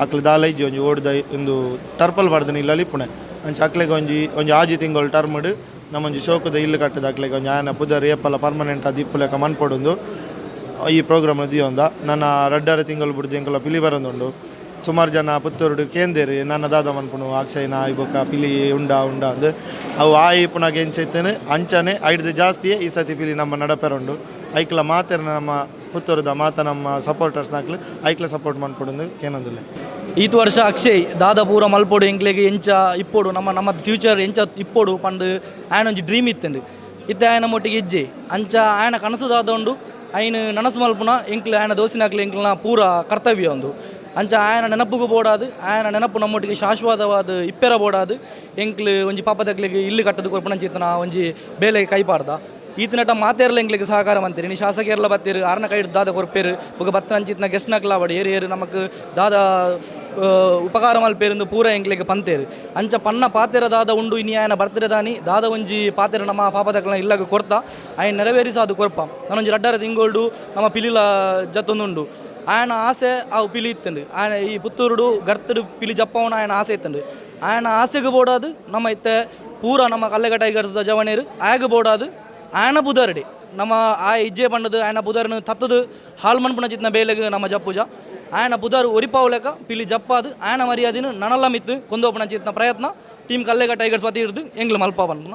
ಅಕ್ಲ ದಾಲ ಇಜ್ಜಿ ಒಂಜಿ ಓಡ್ದ ಒಂದು ಟರ್ಪಲ್ ಪಡ್ದನ ಇಲ್ಲ ಇಪ್ಪುಣೆ ಅಂಚ ಅಕ್ಲೆಗೆ ಒಂಜಿ ಒಂಜಿ ಆಜಿ ತಿಂಗಳು ಟರ್ಮ್ಡ್ ನಮ್ಮೊಂಜಿ ಶೋಕದ ಇಲ್ಲು ಕಟ್ಟದ ಅಕ್ಲೆಗೆ ಒಂಜಿ ಆಯನ ಪುದರ್ ಏಪಲ ಪರ್ಮನೆಂಟ್ ಅದು ಇಪ್ಪು ಲೆಕ್ಕ ಈ ಪ್ರೋಗ್ರಾಮ್ ದಿಯೊಂದ. ನನ್ನ ರಡ್ಡರ ತಿಂಗಳು ಬಿಡ್ದು ಎಂಕಲ ಪಿಲಿ ಬರೋದುಂಡು ಸುಮಾರು ಜನ ಪುತ್ತೂರುಡು ಕೇಂದೇರಿ ನನ್ನ ದಾದ ಮನ್ಪುಣು ಅಕ್ಷಯನ ಐಬೊಕ್ಕ ಪಿಲಿ, ಉಂಡ ಉಂಡ ಅಂದು ಅವು ಆ ಇಪ್ಪುನಾಗ ಎಂಚೈತೇನೆ ಅಂಚನೆ, ಐಡ್ದು ಜಾಸ್ತಿಯೇ ಈ ಸತಿ ಪಿಲಿ ನಮ್ಮ ನಡಪೆರುಂಡು. ಐಕ್ಲ ಮಾತೆರ ನಮ್ಮ ಪುತ್ತೂರದ, ಮಾತ ನಮ್ಮ ಸಪೋರ್ಟರ್ಸ್ ನಾಕ್ಲು, ಐಕ್ಲ ಸಪೋರ್ಟ್ ಮಾಡ್ಕೊಡೋದು ಕೇನೊಂದಿಲ್ಲ. ಈತ್ ವರ್ಷ ಅಕ್ಷಯ್, ದಾದ ಪೂರ ಮಲ್ಪೊಡು, ಎಂಕ್ಲೆಗ್ ಎಂಚ ಇಪ್ಪೋಡು, ನಮ್ಮ ನಮ್ಮ ಫ್ಯೂಚರ್ ಎಂಚ ಇಪ್ಪೋಡು ಪಂದು ಆಯನ ಒಂಜಿ ಡ್ರೀಮ್ ಇತ್ತಂಡು ಇತ್ತ ಆಯನ ಮೊಟ್ಟಿಗೆ ಇಜ್ಜೆ. ಅಂಚ ಆಯನ ಕನಸು ದಾದ ಉಂಡು ಆಯ್ನ ನನಸು ಮಲ್ಪುನ ಎಂಕ್ಲ ಆಯನ ದೋಸಿನಾಕ್ಲೆ ಎಂಕ್ಲನ ಪೂರ ಕರ್ತವ್ಯ ಒಂದು ಅಂಚ ಆಯನ ನೆನಪುಗೂ ಬೋಡಾದು, ಆಯನ ನೆನಪು ನಮ್ಮೊಟ್ಟಿಗೆ ಶಾಶ್ವತವಾದ ಇಪ್ಪೆರ ಬೋಡಾದು. ಎಂಕ್ಲು ಒಂಜಿ ಪಾಪದಕ್ಲೆಗ್ ಇಲ್ಲು ಕಟ್ಟದು ಕೊರ್ಪುನಂಚಿತ್ತನ ಒಂಜಿ ಬೇಲೆ ಕೈಪಾಡ್ದ ಈತನಟ ಮಾತೇರ್ಲ ಎಂಗ್ಲಿಗೆ ಸಹಕಾರ ಮಂತೀರಿ ನೀ ಶಾಸಕರ್ಲ ಬತ್ತೀರಿ, ಆರನ ಕೈ ದಾದ ಕೊರ್ಪೇರು, ಬೊಕ ಬತ್ತ ಅಂಚಿತ್ನ ಗೆಸ್ಟ್ ನಕ್ಲ ಬಡಿ ಏರು ಏರು ನಮಕ್ ದಾದ ಉಪಕಾರ ಮಲ್ಪೇರಿಂದ ಪೂರ ಎಂಗ್ಲಿಗೆ ಪಂತೇರು. ಅಂಚ ಪನ್ನ ಪಾತೆರ ದಾದ ಉಂಡು ಇನಿ ಆಯನ ಬರ್ತಿರದಾನಿ ದಾದ ಒಂಜಿ ಪಾತೆರ ನಮ್ಮ ಪಾಪದಕ್ಲ ಇಲ್ಲಗ ಕೊರ್ತ. ಆಯನ ನೆರವೇರಿಸ ಅದು ಕೊರ್ಪ. ನಾನೊಂಜಿ ರಡ್ಡರ ತಿಂಗೋಲ್ಡು ನಮ್ಮ ಪಿಲಿಲ ಜತ್ತೊಂದುಂಡು. ఆయన ఆశ ఆ పిలి ఇత్తండు. ఆయన ఈ పుత్తూరుడు, గర్తుడు పిలి జప్పవన ఆయన ఆశ ఇత్తండు. ఆయన ಆಸೆಗೆ ಬೋಡಾದು ನಮ್ಮ ಇತ್ತೆ ಪೂರ ನಮ್ಮ ಕಲ್ಲಗ ಟೈಗರ್ಸ್ದ ಜವನೇರು ಆಗ ಬೋಡಾದು ಆಯನ ಬುಧರ್ಡಿ ನಮ್ಮ ಆ ಇಜ್ಜೆ ಬಣ್ಣದು ಆಯನ ಬುಧರ್ನ ತತ್ತದು ಹಾಲ್ಮನ್ಪುಣ ಚಿತ್ನ ಬೇಲೆಗೆ ನಮ್ಮ ಜಪ್ಪುಜ ಆಯನ ಬುಧರ್ ಒರಿಪಾವುಲೆಕ ಪಿಲಿ ಜಪ್ಪಾದು ಆಯನ ಮರ್ಯಾದಿನ ನನಲ್ಲ ಮಿತ್ತು ಕೊಂದೋಪಣ ಚಿತ್ನ ಪ್ರಯತ್ನ ಟೀಮ್ ಕಲ್ಲೆಗ ಟೈಗರ್ಸ್ ಪತಿ ಹಿಡಿದು ಎಂಗ್ಲು ಮಲ್ಪ ಬಂದ